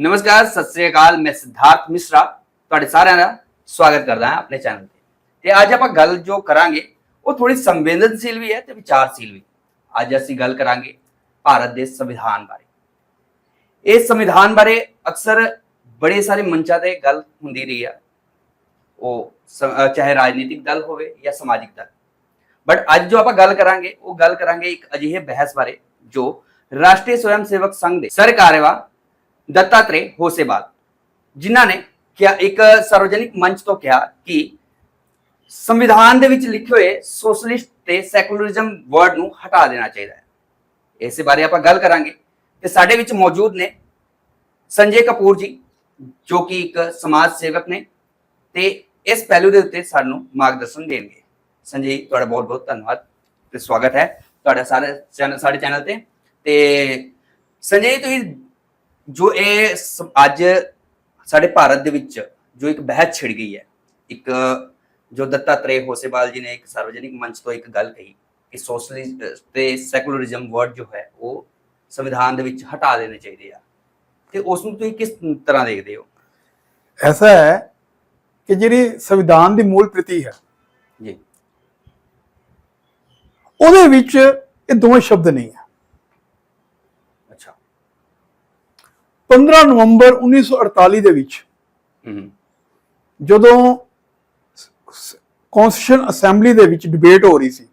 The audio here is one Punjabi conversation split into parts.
ਨਮਸਕਾਰ, ਸਤਿ ਸ੍ਰੀ ਅਕਾਲ, ਮੈਂ ਸਿਧਾਰਥ ਮਿਸ਼ਰਾ, ਤੁਹਾਡੇ ਸਾਰਿਆਂ ਦਾ ਸਵਾਗਤ ਕਰਦਾ ਹਾਂ ਆਪਣੇ ਚੈਨਲ ਤੇ। ਤੇ ਅੱਜ ਆਪਾਂ ਗੱਲ ਜੋ ਕਰਾਂਗੇ, ਉਹ ਥੋੜੀ ਸੰਵੇਦਨਸ਼ੀਲ ਵੀ ਹੈ ਤੇ ਵਿਚਾਰਸ਼ੀਲ ਵੀ। ਅੱਜ ਅਸੀਂ ਗੱਲ ਕਰਾਂਗੇ ਭਾਰਤ ਦੇ ਸੰਵਿਧਾਨ ਬਾਰੇ। ਇਹ ਸੰਵਿਧਾਨ ਬਾਰੇ ਅਕਸਰ ਬੜੇ ਸਾਰੇ ਮੰਚਾਂ ਤੇ ਗੱਲ ਹੁੰਦੀ ਰਹੀ ਹੈ ਉਹ ਚਾਹੇ ਰਾਜਨੀਤਿਕ ਦਲ ਹੋਵੇ ਜਾਂ ਸਮਾਜਿਕ ਦਲ। ਬਟ ਅੱਜ ਜੋ ਆਪਾਂ ਗੱਲ ਕਰਾਂਗੇ, ਉਹ ਗੱਲ ਕਰਾਂਗੇ ਇੱਕ ਅਜਿਹੇ ਬਹਿਸ ਬਾਰੇ ਜੋ ਰਾਸ਼ਟਰੀ ਸਵੈਮ ਸੇਵਕ ਸੰਘ ਦੇ ਸਰਕਾਰਵਾ ਦੱਤਾਤਰੇ ਹੋਸੇਵਾਲ ਜਿਨ੍ਹਾਂ ਨੇ ਕਿਹਾ ਇੱਕ ਸਾਰਵਜਨਿਕ ਮੰਚ ਤੋਂ ਕਿਹਾ ਕਿ ਸੰਵਿਧਾਨ ਦੇ ਵਿੱਚ ਲਿਖੇ ਹੋਏ ਸੋਸ਼ਲਿਸਟ ਤੇ ਸੈਕੂਲਰਿਜ਼ਮ ਵਰਡ ਨੂੰ ਹਟਾ ਦੇਣਾ ਚਾਹੀਦਾ ਹੈ। ਇਸੇ ਬਾਰੇ ਆਪਾਂ ਗੱਲ ਕਰਾਂਗੇ। ਤੇ ਸਾਡੇ ਵਿੱਚ ਮੌਜੂਦ ਨੇ ਸੰਜੇ ਕਪੂਰ ਜੀ ਜੋ ਕਿ ਇੱਕ ਸਮਾਜ ਸੇਵਕ ਨੇ ਤੇ ਇਸ ਪਹਿਲੂ ਦੇ ਉੱਤੇ ਸਾਨੂੰ ਮਾਰਗਦਰਸ਼ਨ ਦੇਣਗੇ। ਸੰਜੇ ਤੁਹਾਡਾ ਬਹੁਤ ਬਹੁਤ ਧੰਨਵਾਦ ਤੇ ਸਵਾਗਤ ਹੈ ਤੁਹਾਡਾ ਸਾਰੇ ਚੈਨਲ ਸਾਡੇ ਚੈਨਲ ਤੇ। ਤੇ ਸੰਜੇ ਜੀ, ਤੁਸੀਂ ਜੋ ਇਹ ਸ- ਅੱਜ ਸਾਡੇ ਭਾਰਤ ਦੇ ਵਿੱਚ ਜੋ ਇੱਕ ਬਹਿਸ ਛਿੜ ਗਈ ਹੈ ਇੱਕ ਜੋ ਦੱਤਾਤਰੇ ਹੋਸੇਵਾਲ ਜੀ ਨੇ ਇੱਕ ਸਾਰਵਜਨਿਕ ਮੰਚ ਤੋਂ ਇੱਕ ਗੱਲ ਕਹੀ ਕਿ ਸੋਸ਼ਲਿਸਟ ਤੇ ਸੈਕੂਲਰਿਜ਼ਮ ਵਰਡ ਜੋ ਹੈ ਉਹ ਸੰਵਿਧਾਨ ਦੇ ਵਿੱਚ ਹਟਾ ਦੇਣੇ ਚਾਹੀਦੇ ਆ। ਤੇ ਉਸ ਨੂੰ ਤੁਸੀਂ ਕਿਸ ਤਰ੍ਹਾਂ ਦੇਖਦੇ ਹੋ? ਐਸਾ ਹੈ ਕਿ ਜਿਹੜੀ ਸੰਵਿਧਾਨ ਦੀ ਮੂਲ ਪ੍ਰਤੀ ਹੈ ਜੀ। ਉਹਦੇ ਵਿੱਚ ਇਹ ਦੋਵੇਂ ਸ਼ਬਦ ਨਹੀਂ ਹੈ ਅੱਛਾ 15 ਨਵੰਬਰ 1948 ਦੇ ਵਿੱਚ ਜਦੋਂ ਕਨਸਟੀਟਿਊਸ਼ਨ ਅਸੈਂਬਲੀ ਦੇ ਵਿੱਚ ਡਿਬੇਟ ਹੋ ਰਹੀ ਸੀ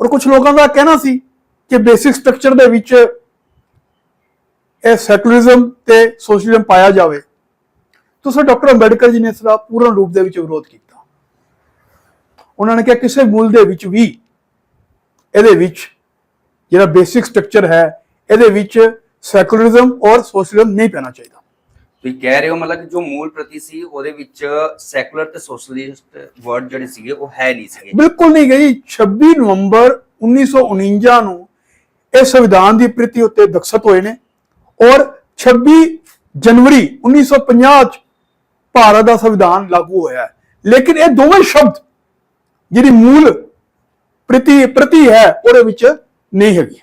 ਔਰ ਕੁਝ ਲੋਕਾਂ ਦਾ ਕਹਿਣਾ ਸੀ ਕਿ ਬੇਸਿਕ ਸਟਰਕਚਰ ਦੇ ਵਿੱਚ ਇਹ ਸੈਕੂਲਰਿਜ਼ਮ ਤੇ ਸੋਸ਼ਲਿਜ਼ਮ ਪਾਇਆ ਜਾਵੇ। ਤਾਂ ਸਰ ਡਾਕਟਰ ਅੰਬੇਡਕਰ ਜੀ ਨੇ ਇਸ ਦਾ ਪੂਰਨ ਰੂਪ ਦੇ ਵਿੱਚ ਵਿਰੋਧ ਕੀਤਾ। ਉਹਨਾਂ ਨੇ ਕਿਹਾ ਕਿਸੇ ਮੂਲ ਦੇ ਵਿੱਚ ਵੀ ਇਹਦੇ ਵਿੱਚ ਜਿਹੜਾ ਬੇਸਿਕ ਸਟਰਕਚਰ ਹੈ ਇਹਦੇ ਵਿੱਚ ਸੈਕੂਲਰਿਜ਼ਮ ਔਰ ਸੋਸ਼ਲਿਜ਼ਮ ਨਹੀਂ ਪੈਣਾ ਚਾਹੀਦਾ। ਤੁਸੀਂ ਕਹਿ ਰਹੇ ਹੋ ਮਤਲਬ ਕਿ ਜੋ ਮੂਲ ਪ੍ਰਤੀ ਸੀ ਉਹਦੇ ਵਿੱਚ ਸੈਕੂਲਰ ਤੇ ਸੋਸ਼ਲਿਸਟ ਵਰਡ ਜਿਹੜੇ ਸੀਗੇ ਉਹ ਹੈ ਨਹੀਂ ਸੀਗੇ। ਬਿਲਕੁਲ ਨਹੀਂ ਗਈ 26 ਨਵੰਬਰ 1949 ਨੂੰ ਇਹ ਸੰਵਿਧਾਨ ਦੀ ਪ੍ਰਤੀ ਉੱਤੇ ਦਖਤ ਹੋਏ ਨੇ ਔਰ 26 ਜਨਵਰੀ 1950 ਚ ਭਾਰਤ ਦਾ ਸੰਵਿਧਾਨ ਲਾਗੂ ਹੋਇਆ ਹੈ। ਲੇਕਿਨ ਇਹ ਦੋਵੇਂ ਸ਼ਬਦ ਜਿਹੜੀ ਮੂਲ ਪ੍ਰਤੀ ਪ੍ਰਤੀ ਹੈ ਉਹਦੇ ਵਿੱਚ ਨਹੀਂ ਹੈਗੀ।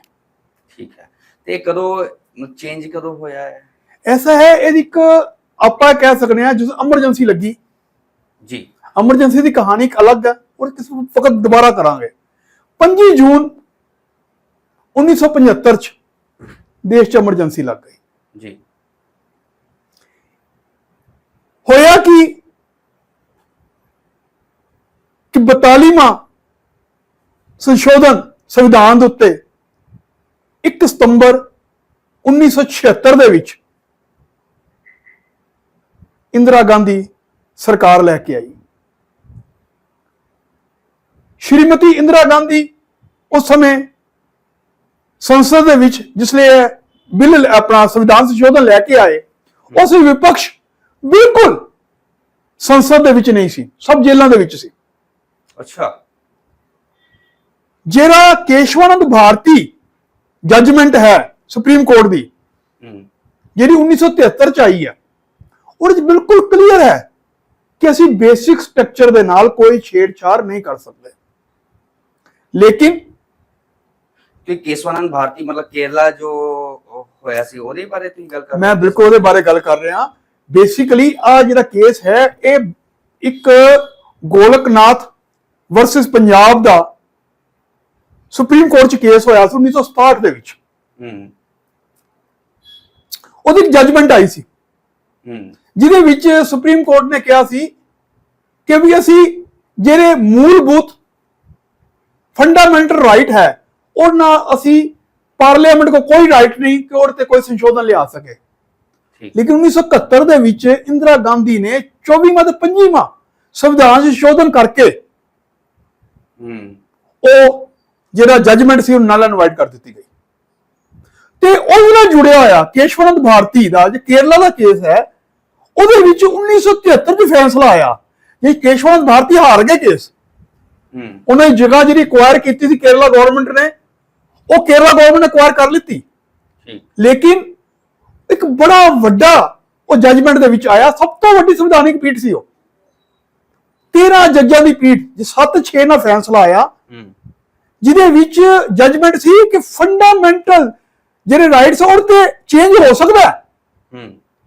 ਠੀਕ ਹੈ। ਤੇ ਕਦੋਂ ਚੇਂਜ ਕਦੋਂ ਹੋਇਆ ਹੈ? ਐਸਾ ਹੈ ਇਹ ਇੱਕ ਆਪਾਂ ਕਹਿ ਸਕਦੇ ਹਾਂ ਜਿਸ ਐਮਰਜੈਂਸੀ ਲੱਗੀ। ਜੀ। ਐਮਰਜੈਂਸੀ ਦੀ ਕਹਾਣੀ ਇੱਕ ਅਲੱਗ ਹੈ ਔਰ ਕਿਸ ਵਕਤ ਦੁਬਾਰਾ ਕਰਾਂਗੇ। 25 ਜੂਨ 1975 ਚ ਦੇਸ਼ 'ਚ ਐਮਰਜੈਂਸੀ ਲੱਗ ਗਈ। ਜੀ। ਹੋਇਆ ਕਿ ਕਿ 42ਵਾਂ ਸੰਸ਼ੋਧਨ ਸੰਵਿਧਾਨ ਦੇ ਉੱਤੇ 1 ਸਤੰਬਰ 1976 ਦੇ ਵਿੱਚ ਇੰਦਰਾ ਗਾਂਧੀ ਸਰਕਾਰ ਲੈ ਕੇ ਆਈ। ਸ਼੍ਰੀਮਤੀ ਇੰਦਰਾ ਗਾਂਧੀ ਉਸ ਸਮੇਂ ਸੰਸਦ ਦੇ ਵਿੱਚ ਜਿਸਲੇ ਇਹ ਬਿੱਲ ਆਪਣਾ ਸੰਵਿਧਾਨ ਸੰਸ਼ੋਧਨ ਲੈ ਕੇ ਆਏ ਉਸ ਵਿਪਕਸ਼ ਬਿਲਕੁਲ ਸੰਸਦ ਦੇ ਵਿੱਚ ਨਹੀਂ ਸੀ ਸਭ ਜੇਲ੍ਹਾਂ ਦੇ ਵਿੱਚ ਸੀ। ਅੱਛਾ। ਜਿਹੜਾ ਕੇਸ਼ਵਾਨੰਦ ਭਾਰਤੀ ਜੱਜਮੈਂਟ ਹੈ ਸੁਪਰੀਮ ਕੋਰਟ ਦੀ ਜਿਹੜੀ 1973 ਚ ਆਈ ਹੈ ਉਹਦੇ ਵਿੱਚ ਬਿਲਕੁਲ ਕਲੀਅਰ ਹੈ ਕਿ ਅਸੀਂ ਬੇਸਿਕ ਸਟਰਕਚਰ ਦੇ ਨਾਲ ਕੋਈ ਛੇੜਛਾੜ ਨਹੀਂ ਕਰ ਸਕਦੇ। ਲੇਕਿਨ ਕਿ ਕੇਸਵਾਨੰਦ ਭਾਰਤੀ ਮਤਲਬ ਕੇਰਲਾ ਜੋ ਹੋਇਆ ਸੀ ਉਹਦੇ ਬਾਰੇ ਤੁਸੀਂ ਗੱਲ ਕਰ ਮੈਂ ਬਿਲਕੁਲ ਉਹਦੇ ਬਾਰੇ ਗੱਲ ਕਰ ਰਿਹਾ। ਬੇਸਿਕਲੀ ਆ ਜਿਹੜਾ ਕੇਸ ਹੈ ਇਹ ਇੱਕ ਗੋਲਕਨਾਥ ਵਰਸਸ ਪੰਜਾਬ ਦਾ ਸੁਪਰੀਮ ਕੋਰਟ ਚ ਕੇਸ ਹੋਇਆ ਸੀ 1967 ਦੇ ਵਿੱਚ। ਹੂੰ। ਉਹਦੀ ਇੱਕ ਜੱਜਮੈਂਟ ਆਈ ਸੀ। ਹੂੰ। ਜਿਹਦੇ ਵਿੱਚ ਸੁਪਰੀਮ ਕੋਰਟ ਨੇ ਕਿਹਾ ਸੀ ਕਿ ਵੀ ਅਸੀਂ ਜਿਹੜੇ ਮੂਲਭੂਤ ਫੰਡਾਮੈਂਟਲ ਰਾਈਟ ਹੈ ਉਹਨਾਂ ਅਸੀਂ ਪਾਰਲੀਮੈਂਟ ਕੋ ਕੋਈ ਰਾਈਟ ਨਹੀਂ ਕਿ ਉਹਦੇ ਤੇ ਕੋਈ ਸੰਸ਼ੋਧਨ ਲਿਆ ਸਕੇ। ਲੇਕਿਨ 1971 ਦੇ ਵਿੱਚ ਇੰਦਰਾ ਗਾਂਧੀ ਨੇ 24ਵਾਂ ਤੇ 25ਵਾਂ ਸੰਵਿਧਾਨ ਸੰਸ਼ੋਧਨ ਕਰਕੇ ਹੂੰ। ਉਹ ਜਿਹੜਾ ਜੱਜਮੈਂਟ ਸੀ ਉਹ ਨਲ ਇਨਵਾਈਟ ਕਰ ਦਿੱਤੀ ਗਈ। ਤੇ ਉਹਦੇ ਨਾਲ ਜੁੜਿਆ ਹੋਇਆ ਕੇਸ਼ਵਨੰਦ ਭਾਰਤੀ ਦਾ ਜੇ ਕੇਰਲਾ ਦਾ ਕੇਸ ਹੈ ਉਹਦੇ ਵਿੱਚ 1973 ਚ ਫੈਸਲਾ ਆਇਆ ਜੇ ਕੇਸ਼ਵਨੰਦ ਭਾਰਤੀ ਹਾਰ ਗਏ ਕੇਸ ਹੂੰ। ਉਹਨਾਂ ਜਗ੍ਹਾ ਜਿਹੜੀ ਐਕਵਾਇਰ ਕੀਤੀ ਸੀ ਕੇਰਲਾ ਗਵਰਨਮੈਂਟ ਨੇ ਉਹ ਕੇਰਲਾ ਗਵਰਨਮੈਂਟ ਨੇ ਐਕਵਾਇਰ ਕਰ ਲਿੱਤੀ। ਠੀਕ6 ਇੱਕ ਬੜਾ ਵੱਡਾ ਉਹ ਜੱਜਮੈਂਟ ਦੇ ਵਿੱਚ ਆਇਆ ਸਭ ਤੋਂ ਵੱਡੀ ਸੰਵਿਧਾਨਿਕ ਪੀਠ ਸੀ ਉਹ। 13 ਜੱਜਾਂ ਦੀ ਪੀਠ ਜੇ 7-6 ਨਾਲ ਫੈਸਲਾ ਆਇਆ ਹੂੰ। ਜਿਹਦੇ ਵਿੱਚ ਜੱਜਮੈਂਟ ਸੀ ਕਿ ਫੰਡਾਮੈਂਟਲ ਜਿਹੜੇ ਰਾਈਟਸ ਉਹ ਤੇ ਚੇਂਜ ਹੋ ਸਕਦਾ ਹੈ।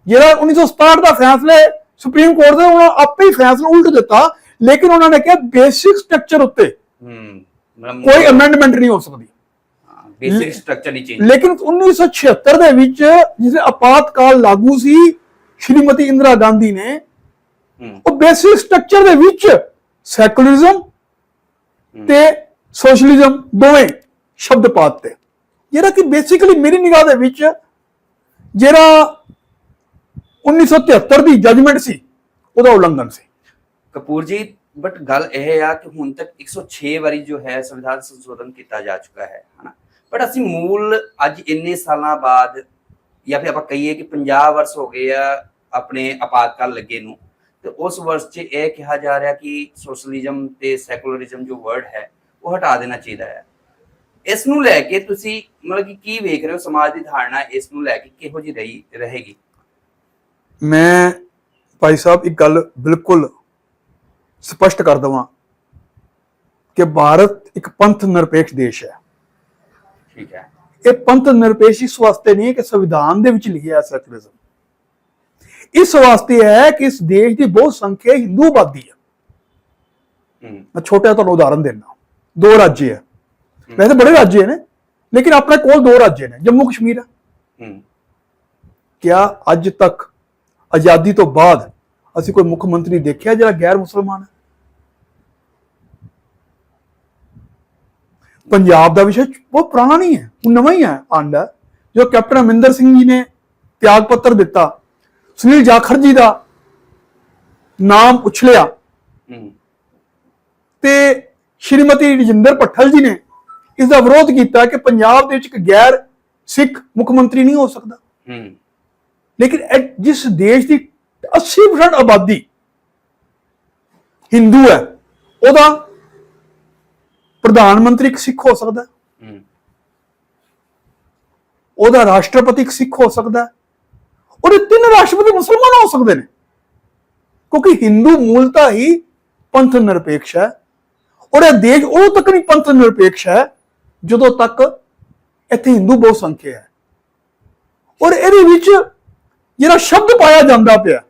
ਜਿਹੜਾ 1967 ਦਾ ਫੈਸਲਾ ਸੁਪਰੀਮ ਕੋਰਟ ਦੇ ਉਹਨਾਂ ਆਪੇ ਹੀ ਫੈਸਲਾ ਉਲਟ ਦਿੱਤਾ ਲੇਕਿਨ ਉਹਨਾਂ ਨੇ ਕਿਹਾ ਬੇਸਿਕ ਸਟਰਕਚਰ ਉੱਤੇ ਹੂੰ ਕੋਈ ਅਮੈਂਡਮੈਂਟ ਨਹੀਂ ਹੋ ਸਕਦੀ। ਬੇਸਿਕ ਸਟਰਕਚਰ ਨਹੀਂ ਚੇਂਜ ਲੇਕਿਨ 1976 ਦੇ ਵਿੱਚ ਜਿਸੇ ਆਪਾਤਕਾਲ ਲਾਗੂ ਸੀ ਸ਼੍ਰੀਮਤੀ ਇੰਦਰਾ ਗਾਂਧੀ ਨੇ ਉਹ ਬੇਸਿਕ ਸਟਰਕਚਰ ਦੇ ਵਿੱਚ ਸੈਕੂਲਰਿਜ਼ਮ ਤੇ ਸੋਸ਼ਲਿਜ਼ਮ ਦੋਵੇਂ ਸ਼ਬਦ ਪਾਤੇ। ਜਿਹੜਾ ਕਿ ਬੇਸਿਕਲੀ ਮੇਰੀ ਨਿਗਾਹ ਦੇ ਵਿੱਚ ਜਿਹੜਾ 1973 ਦੀ ਜਜਮੈਂਟ ਸੀ, ਉਹਦਾ ਉਲੰਘਣ ਸੀ। ਕਪੂਰ ਜੀ ਬਟ ਗੱਲ ਇਹ ਆ ਕਿ ਹੁਣ ਤੱਕ 106 ਵਾਰੀ ਜੋ ਹੈ ਸੰਵਿਧਾਨ ਸੰਸ਼ੋਧਨ ਕੀਤਾ ਜਾ ਚੁੱਕਾ ਹੈ, ਹਨਾ? ਬਟ ਅਸੀਂ ਮੂਲ ਅੱਜ ਇੰਨੇ ਸਾਲਾਂ ਬਾਅਦ, ਜਾਂ ਫਿਰ ਆਪਾਂ ਕਹੀਏ ਕਿ 50 ਵਰਸ ਹੋ ਗਏ ਆ ਆਪਣੇ ਆਪਾਤਕਾਲ ਲੱਗੇ ਨੂੰ, ਤੇ ਉਸ ਵਰਸ 'ਚ ਇਹ ਕਿਹਾ ਜਾ ਰਿਹਾ ਕਿ ਸੋਸ਼ਲਿਜ਼ਮ ਤੇ ਸੈਕੂਲਰਿਜ਼ਮ ਜੋ ਵਰਡ ਹੈ, ਉਹ ਹਟਾ ਦੇਣਾ ਚਾਹੀਦਾ ਹੈ। ਇਸ ਨੂੰ ਲੈ ਕੇ ਤੁਸੀਂ ਮਤਲਬ ਕਿ ਕੀ ਵੇਖ ਰਹੇ ਹੋ ਸਮਾਜ ਦੀ ਧਾਰਨਾ ਇਸ ਨੂੰ ਲੈ ਕੇ ਕਿਹੋ ਜਿਹੀ ਰਹੀ ਰਹੇਗੀ? ਮੈਂ ਭਾਈ ਸਾਹਿਬ ਇੱਕ ਗੱਲ ਬਿਲਕੁਲ ਸਪਸ਼ਟ ਕਰ ਦਵਾਂ ਕਿ ਭਾਰਤ ਇੱਕ ਪੰਥ ਨਿਰਪੇਖ ਦੇਸ਼ ਹੈ। ਠੀਕ ਹੈ। ਇਹ ਪੰਥ ਨਿਰਪੇਖ ਇਸ ਵਾਸਤੇ ਨਹੀਂ ਹੈ ਕਿ ਸੰਵਿਧਾਨ ਦੇ ਵਿੱਚ ਲਿਖਿਆ ਹੈ ਸੈਕੂਲਰਿਜ਼ਮ। ਇਸ ਵਾਸਤੇ ਹੈ ਕਿ ਇਸ ਦੇਸ਼ ਦੀ ਬਹੁਤ ਸੰਖਿਆ ਹਿੰਦੂ ਆਬਾਦੀ ਹੈ। ਹੂੰ। ਮੈਂ ਛੋਟਾ ਤੁਹਾਨੂੰ ਉਦਾਹਰਨ ਦੇਣਾ ਦੋ ਰਾਜ ਹੈ। ਵੈਸੇ ਬੜੇ ਰਾਜ ਨੇ ਲੇਕਿਨ ਆਪਣੇ ਕੋਲ ਦੋ ਰਾਜ ਨੇ ਜੰਮੂ ਕਸ਼ਮੀਰ ਹੈ ਹੂੰ। ਕਿਆ ਅੱਜ ਤੱਕ ਆਜ਼ਾਦੀ ਤੋਂ ਬਾਅਦ ਅਸੀਂ ਕੋਈ ਮੁੱਖ ਮੰਤਰੀ ਦੇਖਿਆ ਜਿਹੜਾ ਗੈਰ ਮੁਸਲਮਾਨ ਹੈ? ਪੰਜਾਬ ਦਾ ਵਿਸ਼ਾ ਬਹੁਤ ਪੁਰਾਣਾ ਨਹੀਂ ਹੈ ਉਹ ਨਵਾਂ ਹੀ ਹੈ ਆਂਦਾ ਜੋ ਕੈਪਟਨ ਅਮਰਿੰਦਰ ਸਿੰਘ ਜੀ ਨੇ ਤਿਆਗ ਪੱਤਰ ਦਿੱਤਾ ਸੁਨੀਲ ਜਾਖੜ ਜੀ ਦਾ ਨਾਮ ਉਛਲਿਆ। ਤੇ ਸ਼੍ਰੀਮਤੀ ਰਜਿੰਦਰ ਪੱਠਲ ਜੀ ਨੇ ਇਸ ਦਾ ਵਿਰੋਧ ਕੀਤਾ ਕਿ ਪੰਜਾਬ ਦੇ ਵਿੱਚ ਇੱਕ ਗੈਰ ਸਿੱਖ ਮੁੱਖ ਮੰਤਰੀ ਨਹੀਂ ਹੋ ਸਕਦਾ। ਹੂੰ। ਲੇਕਿਨ ਇਹ ਜਿਸ ਦੇਸ਼ ਦੀ 80% ਆਬਾਦੀ ਹਿੰਦੂ ਹੈ ਉਹਦਾ ਪ੍ਰਧਾਨ ਮੰਤਰੀ ਇੱਕ ਸਿੱਖ ਹੋ ਸਕਦਾ ਹੈ, ਉਹਦਾ ਰਾਸ਼ਟਰਪਤੀ ਇੱਕ ਸਿੱਖ ਹੋ ਸਕਦਾ ਹੈ, ਉਹਦੇ ਤਿੰਨ ਰਾਸ਼ਟਰਪਤੀ ਮੁਸਲਮਾਨ ਹੋ ਸਕਦੇ ਨੇ। ਕਿਉਂਕਿ ਹਿੰਦੂ ਮੂਲਤਾ ਹੀ ਪੰਥ ਨਿਰਪੇਖ ਹੈ। ਔਰ ਇਹ ਦੇਸ਼ ਉਦੋਂ ਤੱਕ ਨਹੀਂ ਪੰਥ ਨਿਰਪੇਖ ਹੈ ਜਦੋਂ ਤੱਕ ਇੱਥੇ ਹਿੰਦੂ ਬਹੁਤ ਸੰਖਿਆ ਹੈ। ਔਰ ਇਹਦੇ ਵਿੱਚ ਜਿਹੜਾ ਸ਼ਬਦ ਪਾਇਆ ਜਾਂਦਾ ਪਿਆ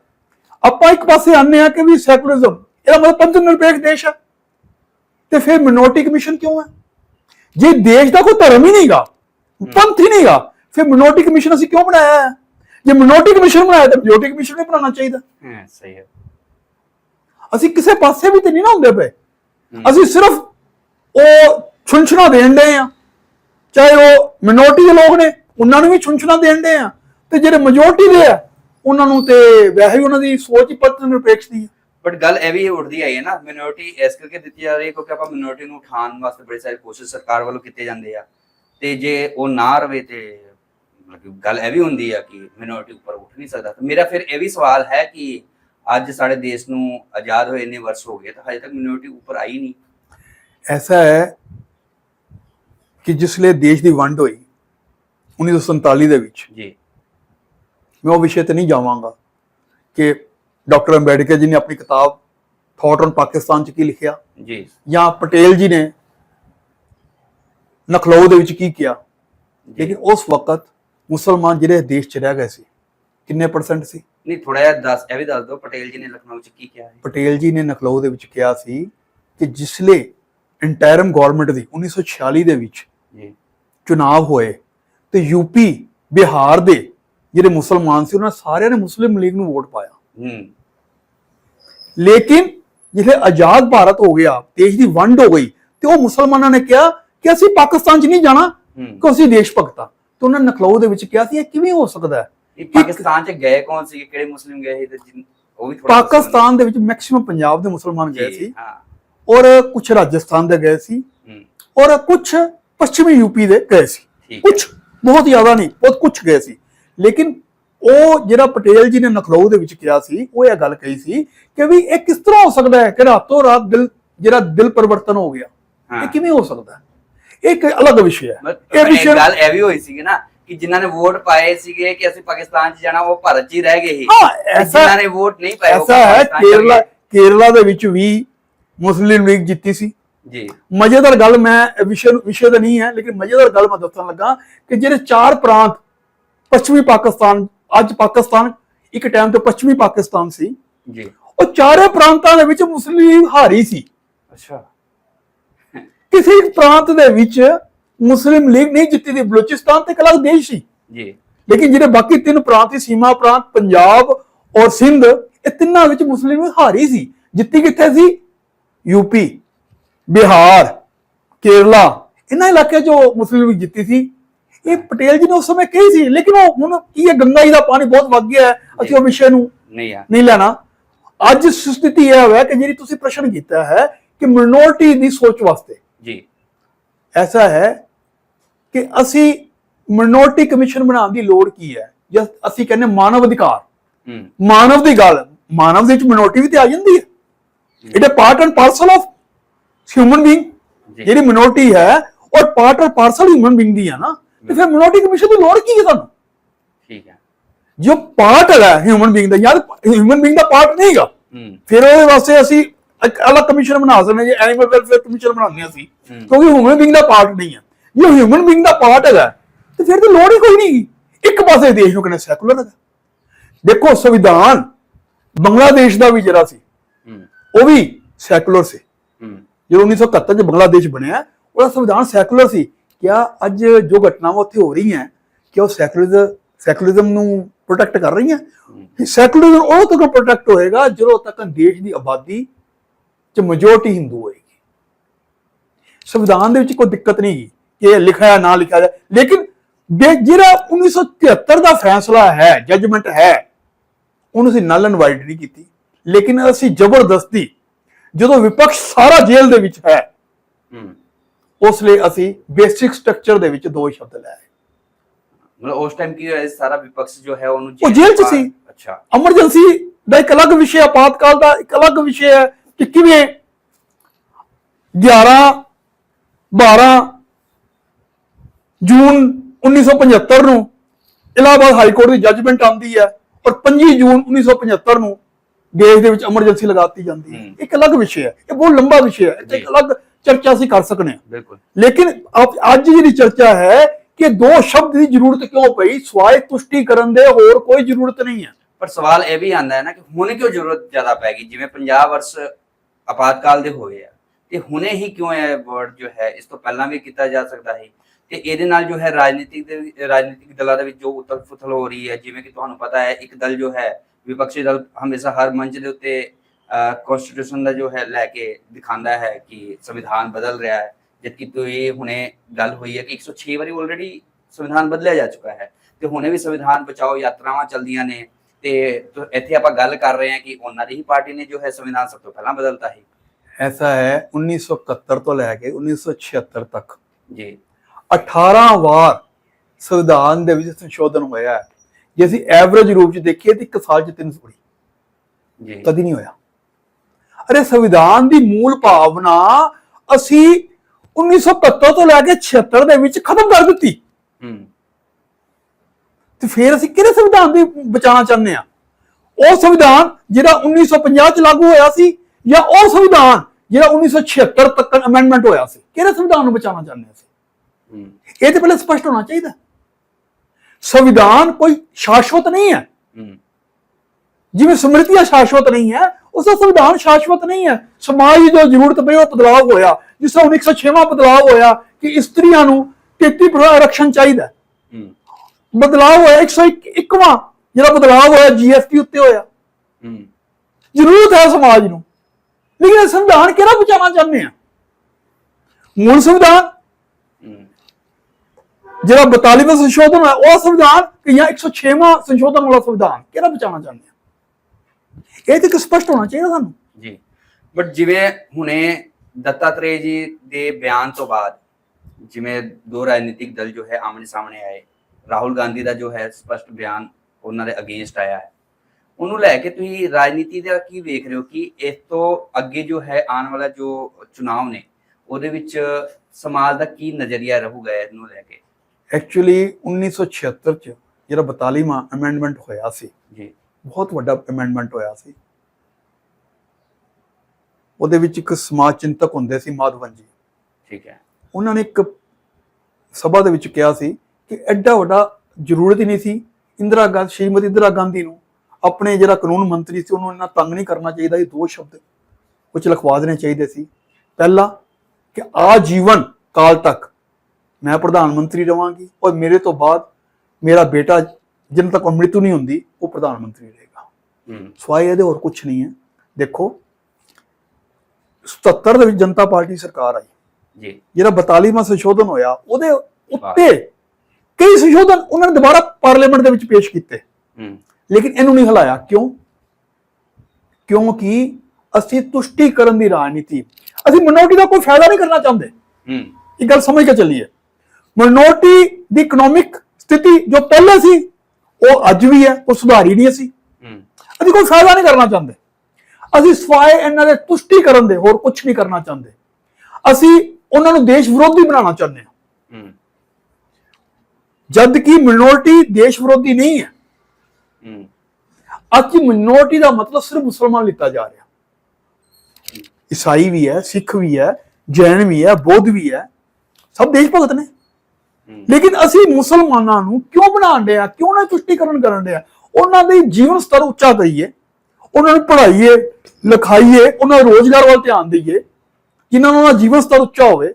ਆਪਾਂ ਇੱਕ ਪਾਸੇ ਆਨੇ ਆ ਕਿ ਵੀ ਸੈਕੂਲਰਿਜ਼ਮ ਇਹਦਾ ਮਤਲਬ ਪੰਥ ਨਿਰਪੇਖ ਦੇਸ਼ ਹੈ। ਤੇ ਫਿਰ ਮਿਨੋਰਟੀ ਕਮਿਸ਼ਨ ਕਿਉਂ ਹੈ? ਜੇ ਦੇਸ਼ ਦਾ ਕੋਈ ਧਰਮ ਹੀ ਨਹੀਂਗਾ ਪੰਥ ਹੀ ਨਹੀਂਗਾ ਫਿਰ ਮਿਨੋਰਟੀ ਕਮਿਸ਼ਨ ਅਸੀਂ ਕਿਉਂ ਬਣਾਇਆ ਹੈ? ਜੇ ਮਿਨੋਰਟੀ ਕਮਿਸ਼ਨ ਬਣਾਇਆ ਤਾਂ ਮਿਨੋਰਟੀ ਕਮਿਸ਼ਨ ਨਹੀਂ ਬਣਾਉਣਾ ਚਾਹੀਦਾ। ਹਾਂ ਸਹੀ ਹੈ। ਅਸੀਂ ਕਿਸੇ ਪਾਸੇ ਵੀ ਤੇ ਨਹੀਂ ਨਾ ਹੁੰਦੇ ਪਏ। ਅਸੀਂ ਸਿਰਫ ਉਹ ਛੁੰਛਣਾ ਦੇਣ ਦੇ ਆ। ਚਾਹੇ ਉਹ ਮਿਨੋਰਟੀ ਦੇ ਲੋਕ ਨੇ ਉਹਨਾਂ ਨੂੰ ਵੀ ਛੁੰਛਣਾ ਦੇਣ ਦੇ ਆ। ਤੇ ਜਿਹੜੇ ਮੈਜੋਰਟੀ ਦੇ ਆ ਉਹਨਾਂ ਨੂੰ ਤੇ ਵੈਸੇ ਹੀ ਉਹਨਾਂ ਦੀ ਸੋਚ ਹੀ ਪੱਤ ਨਿਰਪੇਖ ਦੀ ਹੈ ਬਟ ਗੱਲ ਇਹ ਵੀ ਉੱਠਦੀ ਆਈ ਹੈ ਨਾ ਮਿਨੋਰਟੀ ਇਸ ਕਰਕੇ ਦਿੱਤੀ ਜਾ ਰਹੀ ਹੈ ਕਿਉਂਕਿ ਆਪਾਂ ਮਿਨੋਰਟੀ ਨੂੰ ਉਠਾਉਣ ਵਾਸਤੇ ਬੜੇ ਸਾਰੇ ਕੋਸ਼ਿਸ਼ ਸਰਕਾਰ ਵੱਲੋਂ ਕੀਤੇ ਜਾਂਦੇ ਆ। ਤੇ ਜੇ ਉਹ ਨਾ ਰਵੇ ਤੇ ਗੱਲ ਇਹ ਵੀ ਹੁੰਦੀ ਆ ਕਿ ਮਿਨੋਰਟੀ ਉੱਪਰ ਉੱਠ ਨਹੀਂ ਸਕਦਾ। ਤੇ ਮੇਰਾ ਫਿਰ ਇਹ ਵੀ ਸਵਾਲ ਹੈ ਕਿ ਅੱਜ ਸਾਡੇ ਦੇਸ਼ ਨੂੰ ਆਜ਼ਾਦ ਹੋਏ ਇੰਨੇ ਵਰਸ ਹੋ ਗਏ ਤਾਂ ਹਜੇ ਤੱਕ ਮਿਨੋਰਟੀ ਉੱਪਰ ਆਈ ਨਹੀਂ। ਐਸਾ ਹੈ ਕਿ ਜਿਸ ਲਈ ਦੇਸ਼ ਦੀ ਵੰਡ ਹੋਈ 1947 ਦੇ ਵਿੱਚ। ਜੀ। ਮੈਂ ਉਹ ਵਿਸ਼ੇ ਤੇ ਨਹੀਂ ਜਾਵਾਂਗਾ ਕਿ ਡਾਕਟਰ ਅੰਬੇਡਕਰ ਜੀ ਨੇ ਆਪਣੀ ਕਿਤਾਬ ਥਾਟ ਔਨ ਪਾਕਿਸਤਾਨ ਚ ਕੀ ਲਿਖਿਆ। ਜੀ। ਜਾਂ ਪਟੇਲ ਜੀ ਨੇ ਨਖਲਓ ਦੇ ਵਿੱਚ ਕੀ ਕਿਹਾ। ਲੇਕਿਨ ਉਸ ਵਕਤ ਮੁਸਲਮਾਨ ਜਿਹੜੇ ਦੇਸ਼ ਚ ਰਹਿ ਗਏ ਸੀ ਕਿੰਨੇ ਪਰਸੈਂਟ ਸੀ? ਨਹੀਂ ਥੋੜਾ ਜਿਹਾ ਦੱਸ ਇਹ ਵੀ ਦੱਸ ਦਿਓ ਪਟੇਲ ਜੀ ਨੇ ਲਖਨਊ ਚ ਕੀ ਕਿਹਾ ਪਟੇਲ ਜੀ ਨੇ ਨਖਲਓ ਦੇ ਵਿੱਚ ਕਿਹਾ ਸੀ ਕਿ ਜਿਸਲੇ ਇੰਟਰਮ ਗਵਰਨਮੈਂਟ ਦੀ 1946 ਦੇ ਵਿੱਚ ਚੁਣਾਵ ਹੋਏ ਤੇ ਯੂਪੀ ਬਿਹਾਰ ਦੇ ਜਿਹੜੇ ਮੁਸਲਮਾਨ ਸੀ ਉਹਨਾਂ ਸਾਰਿਆਂ ਨੇ ਮੁਸਲਿਮ ਲੀਗ ਨੂੰ ਵੋਟ ਪਾਇਆ। ਲੇਕਿਨ ਜਿਹੜੇ ਆਜ਼ਾਦ ਭਾਰਤ ਹੋ ਗਿਆ ਦੇਸ਼ ਦੀ ਵੰਡ ਹੋ ਗਈ ਤੇ ਉਹ ਮੁਸਲਮਾਨਾਂ ਨੇ ਕਿਹਾ ਕਿ ਅਸੀਂ ਪਾਕਿਸਤਾਨ 'ਚ ਨਹੀਂ ਜਾਣਾ ਕਿ ਅਸੀਂ ਦੇਸ਼ ਭਗਤਾ। ਤੇ ਉਹਨਾਂ ਨੇ ਨਖਲਓ ਦੇ ਵਿੱਚ ਕਿਹਾ ਸੀ ਇਹ ਕਿਵੇਂ ਹੋ ਸਕਦਾ ਹੈ? ਇਹ ਪਾਕਿਸਤਾਨ ਚ ਗਏ ਕੌਣ ਸੀ? ਕਿਹੜੇ ਮੁਸਲਿਮ ਗਏ ਸੀ? ਉਹ ਵੀ ਥੋੜਾ ਪਾਕਿਸਤਾਨ ਦੇ ਵਿੱਚ ਮੈਕਸਿਮਮ ਪੰਜਾਬ ਦੇ ਮੁਸਲਮਾਨ ਗਏ ਸੀ ਔਰ ਕੁਝ ਰਾਜਸਥਾਨ ਦੇ ਗਏ ਸੀ ਔਰ ਕੁਝ ਪੱਛਮੀ ਯੂਪੀ ਦੇ ਗਏ ਸੀ। ਕੁਝ ਬਹੁਤ ਜ਼ਿਆਦਾ ਨਹੀਂ ਬਹੁਤ ਕੁਝ ਗਏ ਸੀ ਲੇਕਿਨ ਉਹ ਜਿਹੜਾ ਪਟੇਲ ਜੀ ਨੇ ਨਖਲਊ ਦੇ ਵਿੱਚ ਕਿਹਾ ਸੀ ਉਹ ਇਹ ਗੱਲ ਕਹੀ ਸੀ ਕਿ ਵੀ ਇਹ ਕਿਸ ਤਰ੍ਹਾਂ ਹੋ ਸਕਦਾ ਹੈ ਕਿ ਰਾਤੋਂ ਰਾਤ ਦਿਲ ਜਿਹੜਾ ਦਿਲ ਪਰਿਵਰਤਨ ਹੋ ਗਿਆ। ਇਹ ਕਿਵੇਂ ਹੋ ਸਕਦਾ ਇਹ ਇੱਕ ਅਲੱਗ ਵਿਸ਼ੇ ਹੈ ਇਹ ਵਿਸ਼ੇ ਗੱਲ ਇਹ ਵੀ ਹੋਈ ਸੀਗੀ ਨਾ ਕਿ ਜਿਨ੍ਹਾਂ ਨੇ ਵੋਟ ਪਾਏ ਸੀਗੇ ਕਿ ਅਸੀਂ ਪਾਕਿਸਤਾਨ 'ਚ ਜਾਣਾ ਉਹ ਭਾਰਤ 'ਚ ਹੀ ਰਹਿ ਗਏ ਸੀ ਹਾਂ, ਜਿਨ੍ਹਾਂ ਨੇ ਵੋਟ ਨਹੀਂ ਪਾਏ ਉਹ ਐਸਾ ਹੈ ਕੇਰਲਾ। ਕੇਰਲਾ ਦੇ ਵਿੱਚ ਵੀ ਮੁਸਲਿਮ ਲੀਗ ਜਿੱਤੀ ਸੀ ਜੀ। ਮਜ਼ੇਦਾਰ ਗੱਲ ਮੈਂ ਵਿਸ਼ੇ ਵਿਸ਼ੇ ਤਾਂ ਨਹੀਂ ਹੈ ਲੇਕਿਨ ਮਜ਼ੇਦਾਰ ਗੱਲ ਮੈਂ ਦੱਸਣ ਲੱਗਾ ਕਿ ਜਿਹੜੇ ਚਾਰ ਪ੍ਰਾਂਤ ਪੱਛਮੀ ਪਾਕਿਸਤਾਨ ਅੱਜ ਪਾਕਿਸਤਾਨ ਇੱਕ ਟਾਈਮ ਤੇ ਪੱਛਮੀ ਪਾਕਿਸਤਾਨ ਸੀ। ਜੀ। ਉਹ ਚਾਰੇ ਪ੍ਰਾਂਤਾਂ ਦੇ ਵਿੱਚ ਮੁਸਲਿਮ ਹਾਰੀ ਸੀ। ਅੱਛਾ। ਕਿਸੇ ਇੱਕ ਪ੍ਰਾਂਤ ਦੇ ਵਿੱਚ ਮੁਸਲਿਮ ਲੀਗ ਨਹੀਂ ਜਿੱਤੀ ਦੀ ਬਲੋਚਿਸਤਾਨ ਤੇ ਇੱਕ ਅਲੱਗ ਦੇਸ਼ ਸੀ। ਜੀ। ਲੇਕਿਨ ਜਿਹੜੇ ਬਾਕੀ ਤਿੰਨ ਪ੍ਰਾਂਤ ਸੀ ਸੀਮਾ ਪ੍ਰਾਂਤ ਪੰਜਾਬ ਔਰ ਸਿੰਧ ਇਹ ਤਿੰਨਾਂ ਵਿੱਚ ਮੁਸਲਿਮ ਹਾਰੀ ਸੀ। ਜਿੱਤੀ ਕਿੱਥੇ ਸੀ? ਯੂਪੀ ਬਿਹਾਰ ਕੇਰਲਾ ਇਹਨਾਂ ਇਲਾਕਿਆਂ 'ਚ ਉਹ ਮੁਸਲਿਮ ਲੀਗ ਜਿੱਤੀ ਸੀ। ਇਹ ਪਟੇਲ ਜੀ ਨੇ ਉਸ ਸਮੇਂ ਕਹੀ ਸੀ ਲੇਕਿਨ ਉਹ ਹੁਣ ਕੀ ਹੈ ਗੰਗਾ ਜੀ ਦਾ ਪਾਣੀ ਬਹੁਤ ਵਗ ਗਿਆ ਹੈ ਅਸੀਂ ਉਹ ਵਿਸ਼ੇ ਨੂੰ ਨਹੀਂ ਆ। ਨਹੀਂ ਲੈਣਾ। ਅੱਜ ਸਥਿਤੀ ਇਹ ਹੈ ਕਿ ਜਿਹੜੀ ਤੁਸੀਂ ਪ੍ਰਸ਼ਨ ਕੀਤਾ ਹੈ ਕਿ ਮਿਨੋਰਟੀ ਦੀ ਸੋਚ ਵਾਸਤੇ। ਜੀ। ਐਸਾ ਹੈ ਕਿ ਅਸੀਂ ਮਿਨੋਰਟੀ ਕਮਿਸ਼ਨ ਬਣਾਉਣ ਦੀ ਲੋੜ ਕੀ ਹੈ ਜਾਂ ਅਸੀਂ ਕਹਿੰਦੇ ਮਾਨਵ ਅਧਿਕਾਰ। ਮਾਨਵ ਦੀ ਗੱਲ ਮਾਨਵ ਦੇ ਵਿੱਚ ਮਿਨੋਰਟੀ ਵੀ ਤੇ ਆ ਜਾਂਦੀ ਹੈ। ਇਟ ਹੈ part and parcel of human being. ਜਿਹੜੀ ਮਿਨੋਰਟੀ ਹੈ ਔਰ ਪਾਰਟ ਔਰ ਪਾਰਸਲ ਹਿਊਮਨ ਬੀਇੰਗ ਦੀ ਹੈ ਨਾ ਤੇ ਫਿਰ ਮਿਨੋਰਟੀ ਕਮਿਸ਼ਨ ਦੀ ਲੋੜ ਕੀ ਹੈ ਤੁਹਾਨੂੰ? ਠੀਕ ਹੈ। ਜੋ ਪਾਰਟ ਹੈ ਹਿਊਮਨ ਬੀਇੰਗ ਦਾ ਯਾਰ ਹਿਊਮਨ ਬੀਇੰਗ ਦਾ ਪਾਰਟ ਨਹੀਂ ਹੈਗਾ। ਫਿਰ ਉਹਦੇ ਵਾਸਤੇ ਅਸੀਂ ਅਲੱਗ ਕਮਿਸ਼ਨ ਬਣਾ ਸਕਦੇ ਜੇ ਐਨੀਮਲ ਵੈਲਫੇਅਰ ਕਮਿਸ਼ਨ ਬਣਾਉਂਦੇ ਹਾਂ ਅਸੀਂ। ਕਿਉਂਕਿ ਹਿਊਮਨ ਬੀਇੰਗ ਦਾ ਪਾਰਟ ਨਹੀਂ ਹੈ। ਜੇ ਹਿਊਮਨ ਬੀਇੰਗ ਦਾ ਪਾਰਟ ਹੈਗਾ ਤੇ ਫਿਰ ਤਾਂ ਲੋੜ ਹੀ ਕੋਈ ਨਹੀਂ ਇੱਕ ਪਾਸੇ ਦੇਸ਼ ਨੂੰ ਕਹਿੰਦੇ ਸੈਕੂਲਰ ਹੈਗਾ ਦੇਖੋ ਸੰਵਿਧਾਨ ਬੰਗਲਾਦੇਸ਼ ਦਾ ਵੀ ਜਿਹੜਾ ਸੀ ਉਹ ਵੀ ਸੈਕੂਲਰ ਸੀ। ਹੂੰ ਜਦੋਂ 1971 ਚ ਬੰਗਲਾਦੇਸ਼ ਬਣਿਆ, ਉਹਦਾ ਸੰਵਿਧਾਨ ਸੈਕੂਲਰ ਸੀ। ਕਿਆ ਅੱਜ ਜੋ ਘਟਨਾਵਾਂ ਉੱਥੇ ਹੋ ਰਹੀਆਂ ਕਿ ਉਹ ਸੈਕੂਲਰਿਜ਼ਮ ਸੈਕੂਲਰਿਜ਼ਮ ਨੂੰ ਪ੍ਰੋਟੈਕਟ ਕਰ ਰਹੀਆਂ? ਸੈਕੂਲਰਿਜ਼ਮ ਉਹ ਤੱਕ ਪ੍ਰੋਟੈਕਟ ਹੋਏਗਾ, ਜਦੋਂ ਤੱਕ ਦੇਸ਼ ਦੀ ਆਬਾਦੀ ਚ ਮੈਜੋਰਟੀ ਹਿੰਦੂ ਹੋਏਗੀ। ਸੰਵਿਧਾਨ ਦੇ ਵਿੱਚ ਕੋਈ ਦਿੱਕਤ ਨਹੀਂ ਹੈਗੀ ਕਿ ਇਹ ਲਿਖਿਆ ਨਾ ਲਿਖਿਆ ਜਾਏ। ਲੇਕਿਨ ਜੇ ਜਿਹੜਾ 1973 ਦਾ ਫੈਸਲਾ ਹੈ ਜੱਜਮੈਂਟ ਹੈ, ਉਹਨੂੰ ਅਸੀਂ ਨਲ ਐਂਡ ਵਾਈਡ ਨਹੀਂ ਕੀਤੀ। ਲੇਕਿਨ ਅਸੀਂ ਜ਼ਬਰਦਸਤੀ ਜਦੋਂ ਵਿਪਕਸ਼ ਸਾਰਾ ਜੇਲ੍ਹ ਦੇ ਵਿੱਚ ਹੈ ਹੂੰ। ਉਸ ਲਈ ਅਸੀਂ ਬੇਸਿਕ ਸਟਰਕਚਰ ਦੇ ਵਿੱਚ ਦੋ ਸ਼ਬਦ ਲਾਏ ਮਤਲਬ ਉਸ ਟਾਈਮ ਕੀ ਹੋਇਆ ਸਾਰਾ ਵਿਪਕਸ਼ ਜੋ ਹੈ ਉਹਨੂੰ ਉਹ ਜੇਲ੍ਹ 'ਚ ਸੀ। ਅੱਛਾ। ਐਮਰਜੈਂਸੀ ਦਾ ਇੱਕ ਅਲੱਗ ਵਿਸ਼ੇ ਆਪਾਤਕਾਲ ਦਾ ਇੱਕ ਅਲੱਗ ਵਿਸ਼ੇ ਹੈ ਕਿ ਕਿਵੇਂ 11 12 ਜੂਨ 1975 ਨੂੰ ਇਲਾਹਾਬਾਦ ਹਾਈ ਕੋਰਟ ਦੀ ਜੱਜਮੈਂਟ ਆਉਂਦੀ ਹੈ ਔਰ 25 ਜੂਨ 1975 ਨੂੰ ਦੇਸ਼ ਦੇ ਵਿੱਚ ਐਮਰਜੈਂਸੀ ਲਗਾਤੀ ਜਾਂਦੀ ਹੈ। ਇੱਕ ਅਲੱਗ ਵਿਸ਼ੇ ਹੈ। ਇਹ ਬਹੁਤ ਲੰਬਾ ਵਿਸ਼ੇ ਹੈ। ਇੱਕ ਜੀ। ਅਲੱਗ ਚਰਚਾ ਅਸੀਂ ਕਰ ਸਕਨੇ ਹਾਂ। ਬਿਲਕੁਲ। ਲੇਕਿਨ ਅੱਜ ਜਿਹੜੀ ਚਰਚਾ ਹੈ ਕਿ ਦੋ ਸ਼ਬਦ ਦੀ ਜ਼ਰੂਰਤ ਕਿਉਂ ਪਈ? ਸਵਾਏ ਤੁਸ਼ਟੀ ਕਰਨ ਦੇ ਹੋਰ ਕੋਈ ਜ਼ਰੂਰਤ ਨਹੀਂ ਹੈ। ਪਰ ਸਵਾਲ ਇਹ ਵੀ ਆਂਦਾ ਹੈ ਨਾ ਕਿ ਹੁਣ ਕਿਉਂ ਜ਼ਰੂਰਤ ਜ਼ਿਆਦਾ ਪੈ ਗਈ? ਜਿਵੇਂ 50 ਵਰਸ਼ ਆਪਾਤਕਾਲ ਦੇ ਹੋਏ ਆ। ਤੇ ਹੁਣੇ ਹੀ ਕਿਉਂ ਇਹ ਵਰਡ ਜੋ ਹੈ ਇਸ ਤੋਂ ਪਹਿਲਾਂ ਵੀ ਕੀਤਾ ਜਾ ਸਕਦਾ ਹੈ ਤੇ ਇਹਦੇ ਨਾਲ ਜੋ ਹੈ ਰਾਜਨੀਤਿਕ ਦੇ ਰਾਜਨੀਤਿਕ ਦਲਾਂ ਦੇ ਵਿੱਚ ਜੋ ਉਤਲ ਫੁਤਲ ਹੋ ਰਹੀ ਹੈ ਜਿਵੇਂ ਕਿ ਤੁਹਾਨੂੰ ਪਤਾ ਹੈ ਇੱਕ ਦਲ ਜੋ ਹੈ ਵਿਪਕਸ਼ੀ ਦਲ ਹਮੇਸ਼ਾ ਹਰ ਮੰਚ ਦੇ ਉੱਤੇ ਕਨਸਟੀਟਿਊਸ਼ਨ ਦਾ ਜੋ ਹੈ ਲੈ ਕੇ ਦਿਖਾਉਂਦਾ ਹੈ ਕਿ ਸੰਵਿਧਾਨ ਬਦਲ ਰਿਹਾ ਹੈ। ਜਦਕਿ ਤੋਂ ਇਹ ਹੁਣੇ ਗੱਲ ਹੋਈ ਹੈ ਕਿ 106 ਵਾਰੀ ਆਲਰੇਡੀ ਸੰਵਿਧਾਨ ਬਦਲਿਆ ਜਾ ਚੁੱਕਾ ਹੈ ਤੇ ਹੁਣੇ ਵੀ ਸੰਵਿਧਾਨ ਬਚਾਓ ਯਾਤਰਾਵਾਂ ਚੱਲਦੀਆਂ ਨੇ ਤੇ ਤੋ ਇੱਥੇ ਆਪਾਂ ਗੱਲ ਕਰ ਰਹੇ ਹਾਂ ਕਿ ਉਹਨਾਂ ਦੀ ਹੀ ਪਾਰਟੀ ਨੇ ਜੋ ਹੈ ਸੰਵਿਧਾਨ ਸਭ ਤੋਂ ਪਹਿਲਾਂ ਬਦਲਤਾ ਹੈ ਐਸਾ ਹੈ 1971 ਤੋਂ ਲੈ ਕੇ 1976 ਤੱਕ। ਜੀ। 18 ਵਾਰ ਸੰਵਿਧਾਨ ਦੇ ਵਿੱਚ ਸੰਸ਼ੋਧਨ ਹੋਇਆ ਹੈ। ਜੇ ਅਸੀਂ ਐਵਰੇਜ ਰੂਪ ਚ ਦੇਖੀਏ ਤਾਂ ਇੱਕ ਸਾਲ ਚ ਤਿੰਨ ਸੌ ਜੀ। ਕਦੀ ਨਹੀਂ ਹੋਇਆ। ਅਰੇ ਸੰਵਿਧਾਨ ਦੀ ਮੂਲ ਭਾਵਨਾ ਅਸੀਂ 1971 ਤੋਂ ਲੈ ਕੇ 76 ਦੇ ਵਿੱਚ ਖਤਮ ਕਰ ਦਿੱਤੀ। ਹੂੰ। ਤੇ ਫਿਰ ਅਸੀਂ ਕਿਹੜੇ ਸੰਵਿਧਾਨ ਦੀ ਬਚਾਉਣਾ ਚਾਹੁੰਦੇ ਆ ਉਹ ਸੰਵਿਧਾਨ ਜਿਹੜਾ 1950 ਚ ਲਾਗੂ ਹੋਇਆ ਸੀ ਜਾਂ ਉਹ ਸੰਵਿਧਾਨ ਜਿਹੜਾ 1976 ਤੱਕ ਅਮੈਂਡਮੈਂਟ ਹੋਇਆ ਸੀ? ਕਿਹੜੇ ਸੰਵਿਧਾਨ ਨੂੰ ਬਚਾਉਣਾ ਚਾਹੁੰਦੇ ਸੀ ਹੂੰ। ਇਹ ਤੇ ਪਹਿਲੇ ਸਪਸ਼ਟ ਹੋਣਾ ਚਾਹੀਦਾ। ਸੰਵਿਧਾਨ ਕੋਈ ਸ਼ਾਸ਼ਵਤ ਨਹੀਂ ਹੈ। ਜਿਵੇਂ ਸਮ੍ਰਿਤੀਆਂ ਸ਼ਾਸ਼ਵਤ ਨਹੀਂ ਹੈ ਉਸ ਦਾ ਸੰਵਿਧਾਨ ਸ਼ਾਸ਼ਵਤ ਨਹੀਂ ਹੈ। ਸਮਾਜ ਦੀ ਜੋ ਜ਼ਰੂਰਤ ਪਈ ਉਹ ਬਦਲਾਅ ਹੋਇਆ। ਜਿਸ ਤਰ੍ਹਾਂ 1906ਵਾਂ ਬਦਲਾਅ ਹੋਇਆ ਕਿ ਇਸਤਰੀਆਂ ਨੂੰ 33% ਆਰਕਸ਼ਣ ਚਾਹੀਦਾ ਬਦਲਾਅ ਹੋਇਆ 101ਵਾਂ ਜਿਹੜਾ ਬਦਲਾਅ ਹੋਇਆ ਜੀਐਸਟੀ ਉੱਤੇ ਹੋਇਆ। ਜ਼ਰੂਰਤ ਹੈ ਸਮਾਜ ਨੂੰ। ਲੇਕਿਨ ਸੰਵਿਧਾਨ ਕਿਹੜਾ ਬਚਾਉਣਾ ਚਾਹੁੰਦੇ ਆ? ਮੂਲ ਸੰਵਿਧਾਨ ਜਿਹੜਾ 42ਵਾਂ ਸੰਸ਼ੋਧਨ ਹੈ ਉਹ ਸੰਵਿਧਾਨ ਕਿ ਜਾਂ 106ਵਾਂ ਸੰਸ਼ੋਧਨ ਵਾਲਾ ਸੰਵਿਧਾਨ ਕਿਹੜਾ ਬਚਾਉਣਾ ਚਾਹੁੰਦੇ ਆ? ਇਹ ਤੇ ਸਪਸ਼ਟ ਹੋਣਾ ਚਾਹੀਦਾ ਸਾਨੂੰ। ਜੀ। ਬਟ ਜਿਵੇਂ ਹੁਣੇ ਦੱਤਾਤਰੇय ਜੀ ਦੇ ਬਿਆਨ ਤੋਂ ਬਾਅਦ, ਜਿਵੇਂ ਦੋ ਰਾਜਨੀਤਿਕ ਦਲ ਜੋ ਹੈ ਆਮਣੇ ਸਾਹਮਣੇ ਆਏ, ਰਾਹੁਲ ਗਾਂਧੀ ਦਾ ਜੋ ਹੈ ਸਪਸ਼ਟ ਬਿਆਨ ਉਹਨਾਂ ਦੇ ਅਗੇਂਸਟ ਆਇਆ ਹੈ। ਉਹਨੂੰ ਲੈ ਕੇ ਤੁਸੀਂ ਰਾਜਨੀਤੀ ਦਾ ਕੀ ਵੇਖ ਰਹੇ ਹੋ ਕਿ ਇਸ ਤੋਂ ਅੱਗੇ ਜੋ ਹੈ ਆਉਣ ਵਾਲਾ ਜੋ ਚੁਣਾਵ ਨੇ, ਉਹਦੇ ਵਿੱਚ ਸਮਾਜ ਦਾ ਕੀ ਨਜ਼ਰੀਆ ਰਹੂਗਾ ਇਹਨੂੰ ਲੈ ਕੇ? ਐਕਚੁਅਲੀ 1976 ਚ ਜਿਹੜਾ 42ਵਾਂ ਅਮੈਂਡਮੈਂਟ ਹੋਇਆ ਸੀ ਜੀ ਬਹੁਤ ਵੱਡਾ ਅਮੈਂਡਮੈਂਟ ਹੋਇਆ ਸੀ ਉਹਦੇ ਵਿੱਚ ਇੱਕ ਸਮਾਜ ਚਿੰਤਕ ਹੁੰਦੇ ਸੀ ਮਾਧਵਨ ਜੀ ਠੀਕ ਹੈ ਉਹਨਾਂ ਨੇ ਇੱਕ ਸਭਾ ਦੇ ਵਿੱਚ ਕਿਹਾ ਸੀ ਕਿ ਐਡਾ ਵੱਡਾ ਜ਼ਰੂਰਤ ਹੀ ਨਹੀਂ ਸੀ ਇੰਦਰਾ ਗਾਂਧੀ ਸ਼੍ਰੀਮਤੀ ਇੰਦਰਾ ਗਾਂਧੀ ਨੂੰ ਆਪਣੇ ਜਿਹੜਾ ਕਾਨੂੰਨ ਮੰਤਰੀ ਸੀ ਉਹਨੂੰ ਇੰਨਾ ਤੰਗ ਨਹੀਂ ਕਰਨਾ ਚਾਹੀਦਾ ਇਹ ਦੋ ਸ਼ਬਦ ਕੁਝ ਲਿਖਵਾ ਦੇਣੇ ਚਾਹੀਦੇ ਸੀ ਪਹਿਲਾ ਕਿ ਆਜੀਵਨ ਕਾਲ ਤੱਕ ਮੈਂ ਪ੍ਰਧਾਨ ਮੰਤਰੀ ਰਵਾਂਗੀ। ਔਰ ਮੇਰੇ ਤੋਂ ਬਾਅਦ ਮੇਰਾ ਬੇਟਾ ਜਿੰਨ ਤੱਕ ਮ੍ਰਿਤੂ ਨਹੀਂ ਹੁੰਦੀ ਉਹ ਪ੍ਰਧਾਨ ਮੰਤਰੀ ਰਹੇਗਾ। ਹੂੰ। ਸਵਾਏ ਇਹਦੇ ਹੋਰ ਕੁਝ ਨਹੀਂ ਹੈ। ਦੇਖੋ 77 ਦੇ ਵਿੱਚ ਜਨਤਾ ਪਾਰਟੀ ਸਰਕਾਰ ਆਈ। ਜੀ। ਜਿਹੜਾ 42ਵਾਂ ਸੰਸ਼ੋਧਨ ਹੋਇਆ ਉਹਦੇ ਉੱਤੇ ਕਈ ਸੰਸ਼ੋਧਨ ਉਹਨਾਂ ਨੇ ਦੁਬਾਰਾ ਪਾਰਲੀਮੈਂਟ ਦੇ ਵਿੱਚ ਪੇਸ਼ ਕੀਤੇ। ਹੂੰ। ਲੇਕਿਨ ਇਹਨੂੰ ਨਹੀਂ ਹਲਾਇਆ। ਕਿਉਂ? ਕਿਉਂਕਿ ਅਸੀਂ ਤੁਸ਼ਟੀਕਰਨ ਦੀ ਰਾਜਨੀਤੀ ਅਸੀਂ ਮਿਨੋਰਟੀ ਦਾ ਕੋਈ ਫਾਇਦਾ ਨਹੀਂ ਕਰਨਾ ਚਾਹੁੰਦੇ। ਹੂੰ। ਇਹ ਗੱਲ ਸਮਝ ਕੇ ਚੱਲੀਏ। ਮਿਨੋਰਟੀ ਦੀ ਇਕਨੋਮਿਕ ਸਥਿਤੀ ਜੋ ਪਹਿਲੇ ਸੀ ਉਹ ਅੱਜ ਵੀ ਹੈ ਉਹ ਸੁਧਾਰੀ ਨਹੀਂ ਅਸੀਂ। ਅਸੀਂ ਕੋਈ ਫਾਇਦਾ ਨਹੀਂ ਕਰਨਾ ਚਾਹੁੰਦੇ। ਅਸੀਂ ਸਵਾਏ ਇਹਨਾਂ ਦੇ ਤੁਸ਼ਟੀਕਰਨ ਦੇ ਹੋਰ ਕੁਝ ਨਹੀਂ ਕਰਨਾ ਚਾਹੁੰਦੇ। ਅਸੀਂ ਉਹਨਾਂ ਨੂੰ ਦੇਸ਼ ਵਿਰੋਧੀ ਬਣਾਉਣਾ ਚਾਹੁੰਦੇ ਹਾਂ। ਜਦ ਕਿ ਮਿਨੋਰਟੀ ਦੇਸ਼ ਵਿਰੋਧੀ ਨਹੀਂ ਹੈ। ਅੱਜ ਮਿਨੋਰਟੀ ਦਾ ਮਤਲਬ ਸਿਰਫ ਮੁਸਲਮਾਨ ਲਿੱਤਾ ਜਾ ਰਿਹਾ। ਈਸਾਈ ਵੀ ਹੈ ਸਿੱਖ ਵੀ ਹੈ ਜੈਨ ਵੀ ਹੈ ਬੌਧ ਵੀ ਹੈ। ਸਭ ਦੇਸ਼ ਭਗਤ ਨੇ। ਲੇਕਿਨ ਅਸੀਂ ਮੁਸਲਮਾਨਾਂ ਨੂੰ ਕਿਉਂ ਬਣਾਉਣ ਡਿਆ ਕਿਉਂ ਨਾ ਤੁਸ਼ਟੀਕਰਨ ਕਰਨ ਡਿਆ ਉਹਨਾਂ ਦੇ ਜੀਵਨ ਸਤਰ ਉੱਚਾ ਕਰੀਏ ਉਹਨਾਂ ਨੂੰ ਪੜ੍ਹਾਈਏ ਲਿਖਾਈਏ ਉਹਨਾਂ ਨੂੰ ਰੋਜ਼ਗਾਰ ਵੱਲ ਧਿਆਨ ਦਈਏ ਜਿਨ੍ਹਾਂ ਨਾਲ ਉਹਨਾਂ ਦਾ ਜੀਵਨ ਸਤਰ ਉੱਚਾ ਹੋਵੇ।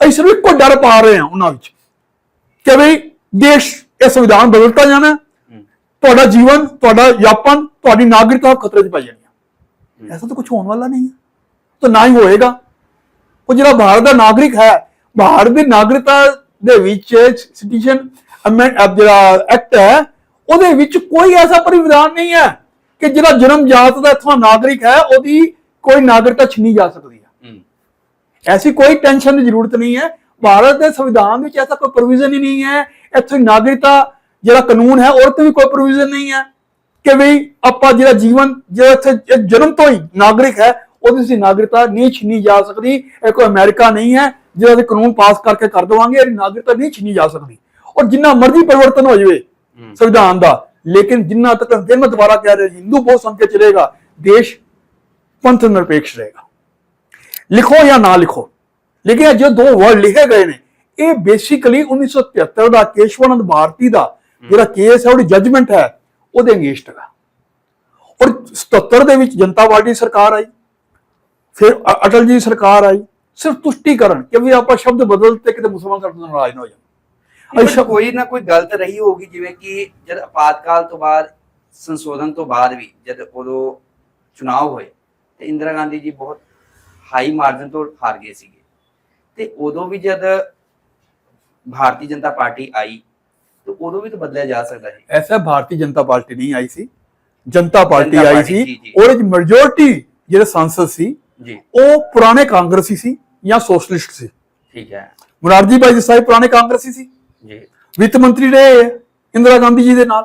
ਅਸੀਂ ਸਿਰਫ ਇੱਕੋ ਡਰ ਪਾ ਰਹੇ ਹਾਂ ਉਹਨਾਂ ਵਿੱਚ ਕਿ ਵੀ ਦੇਸ਼ ਇਹ ਸੰਵਿਧਾਨ ਬਦਲਤਾ ਜਾਣਾ ਤੁਹਾਡਾ ਜੀਵਨ ਤੁਹਾਡਾ ਯਾਪਨ ਤੁਹਾਡੀ ਨਾਗਰਿਕਤਾ ਖਤਰੇ 'ਚ ਪੈ ਜਾਣੀ ਹੈ। ਐਸਾ ਤਾਂ ਕੁਝ ਹੋਣ ਵਾਲਾ ਨਹੀਂ ਤਾਂ ਨਾ ਹੀ ਹੋਏਗਾ। ਉਹ ਜਿਹੜਾ ਭਾਰਤ ਦਾ ਨਾਗਰਿਕ ਹੈ ਭਾਰਤ ਦੀ ਨਾਗਰਿਕਤਾ ਦੇ ਵਿੱਚ ਸਿਟੀਜ਼ਨ ਅਮੈਂਡ ਜਿਹੜਾ ਐਕਟ ਹੈ ਉਹਦੇ ਵਿੱਚ ਕੋਈ ਐਸਾ ਪਰਿਵਿਧਾਨ ਨਹੀਂ ਹੈ ਕਿ ਜਿਹੜਾ ਜਨਮ ਜਾਤ ਦਾ ਇੱਥੋਂ ਨਾਗਰਿਕ ਹੈ ਉਹਦੀ ਕੋਈ ਨਾਗਰਿਕਤਾ ਛੀਨੀ ਜਾ ਸਕਦੀ ਹੈ। ਐਸੀ ਕੋਈ ਟੈਨਸ਼ਨ ਦੀ ਜ਼ਰੂਰਤ ਨਹੀਂ ਹੈ। ਭਾਰਤ ਦੇ ਸੰਵਿਧਾਨ ਵਿੱਚ ਐਸਾ ਕੋਈ ਪ੍ਰੋਵੀਜ਼ਨ ਹੀ ਨਹੀਂ ਹੈ। ਇੱਥੇ ਨਾਗਰਿਕਤਾ ਜਿਹੜਾ ਕਾਨੂੰਨ ਹੈ ਉਹ ਤੇ ਵੀ ਕੋਈ ਪ੍ਰੋਵੀਜ਼ਨ ਨਹੀਂ ਹੈ ਕਿ ਵੀ ਆਪਾਂ ਜਿਹੜਾ ਜੀਵਨ ਜਿਹੜਾ ਇੱਥੇ ਜਨਮ ਤੋਂ ਹੀ ਨਾਗਰਿਕ ਹੈ ਉਹਦੀ ਸੀ ਨਾਗਰਿਕਤਾ ਨਹੀਂ ਛੀਨੀ ਜਾ ਸਕਦੀ। ਇਹ ਕੋਈ ਅਮਰੀਕਾ ਨਹੀਂ ਹੈ। ਜਿਹੜਾ ਅਸੀਂ ਕਾਨੂੰਨ ਪਾਸ ਕਰਕੇ ਕਰ ਦੇਵਾਂਗੇ ਇਹਦੀ ਨਾਗਰਿਕਤਾ ਨਹੀਂ ਛੀਨੀ ਜਾ ਸਕਦੀ। ਔਰ ਜਿੰਨਾ ਮਰਜ਼ੀ ਪਰਿਵਰਤਨ ਹੋ ਜਾਵੇ। ਸੰਵਿਧਾਨ ਦਾ ਲੇਕਿਨ ਜਿੰਨਾ ਤੱਕ ਫਿਰ ਮੈਂ ਦੁਬਾਰਾ ਕਹਿ ਰਿਹਾ ਹਿੰਦੂ ਬਹੁਤ ਸੰਖਿਆ ਚ ਰਹੇਗਾ ਦੇਸ਼ ਪੰਥ ਨਿਰਪੇਖ ਰਹੇਗਾ। ਲਿਖੋ ਜਾਂ ਨਾ ਲਿਖੋ ਲੇਕਿਨ ਇਹ ਜੋ ਦੋ ਵਰਡ ਲਿਖੇ ਗਏ ਨੇ ਇਹ ਬੇਸਿਕਲੀ 1973 ਦਾ ਕੇਸ਼ਵਾਨੰਦ ਭਾਰਤੀ ਦਾ ਜਿਹੜਾ ਕੇਸ ਹੈ ਉਹਦੀ ਜੱਜਮੈਂਟ ਹੈ ਉਹਦੇ ਅਗੇਂਸਟ ਹੈ ਔਰ 77 ਦੇ ਵਿੱਚ ਜਨਤਾ ਪਾਰਟੀ ਸਰਕਾਰ ਆਈ ਫਿਰ ਅਟਲ ਜੀ ਸਰਕਾਰ ਆਈ ਸਿਰਫ ਤੁਸ਼ਟੀਕਰਨ ਕਿ ਵੀ ਆਪਾਂ ਸ਼ਬਦ ਬਦਲਤੇ ਕਿਤੇ ਮੁਸਲਮਾਨ ਸਾਡੇ ਨਾਲ ਨਾਰਾਜ਼ ਨਾ ਹੋ ਜਾਣ। ਅੱਛਾ। ਕੋਈ ਨਾ ਕੋਈ ਗਲਤ ਰਹੀ ਹੋਗੀ ਜਿਵੇਂ ਕਿ ਜਦ ਆਪਾਤਕਾਲ ਤੋਂ ਬਾਅਦ ਸੰਸ਼ੋਧਨ ਤੋਂ ਬਾਅਦ ਵੀ ਜਦ ਉਦੋਂ ਚੁਣਾਵ ਹੋਏ ਤੇ ਇੰਦਰਾ ਗਾਂਧੀ ਜੀ ਬਹੁਤ ਹਾਈ ਮਾਰਜਨ ਤੋਂ ਹਾਰ ਗਏ ਸੀਗੇ। ਤੇ ਉਦੋਂ ਵੀ ਜਦ ਭਾਰਤੀ ਜਨਤਾ ਪਾਰਟੀ ਆਈ ਤੇ ਉਦੋਂ ਵੀ ਤਾਂ ਬਦਲਿਆ ਜਾ ਸਕਦਾ ਹੈ ਐਸਾ ਭਾਰਤੀ ਜਨਤਾ ਪਾਰਟੀ ਨਹੀਂ ਆਈ ਸੀ। ਜਨਤਾ ਪਾਰਟੀ ਆਈ ਸੀ। ਉਹਦੇ ਵਿੱਚ ਮੈਜੋਰਟੀ ਜਿਹੜੇ ਸੰਸਦ ਸੀ ਜੀ। ਉਹ ਪੁਰਾਣੇ ਕਾਂਗਰਸੀ ਸੀ। ਜਾਂ ਸੋਸ਼ਲਿਸਟ ਸੀ। ਠੀਕ ਹੈ। ਮੁਰਾਰਜੀ ਭਾਈ ਦੇਸਾਈ ਪੁਰਾਣੇ ਕਾਂਗਰਸੀ ਸੀ। ਜੀ। ਵਿੱਤ ਮੰਤਰੀ ਰਹੇ ਇੰਦਰਾ ਗਾਂਧੀ ਜੀ ਦੇ ਨਾਲ।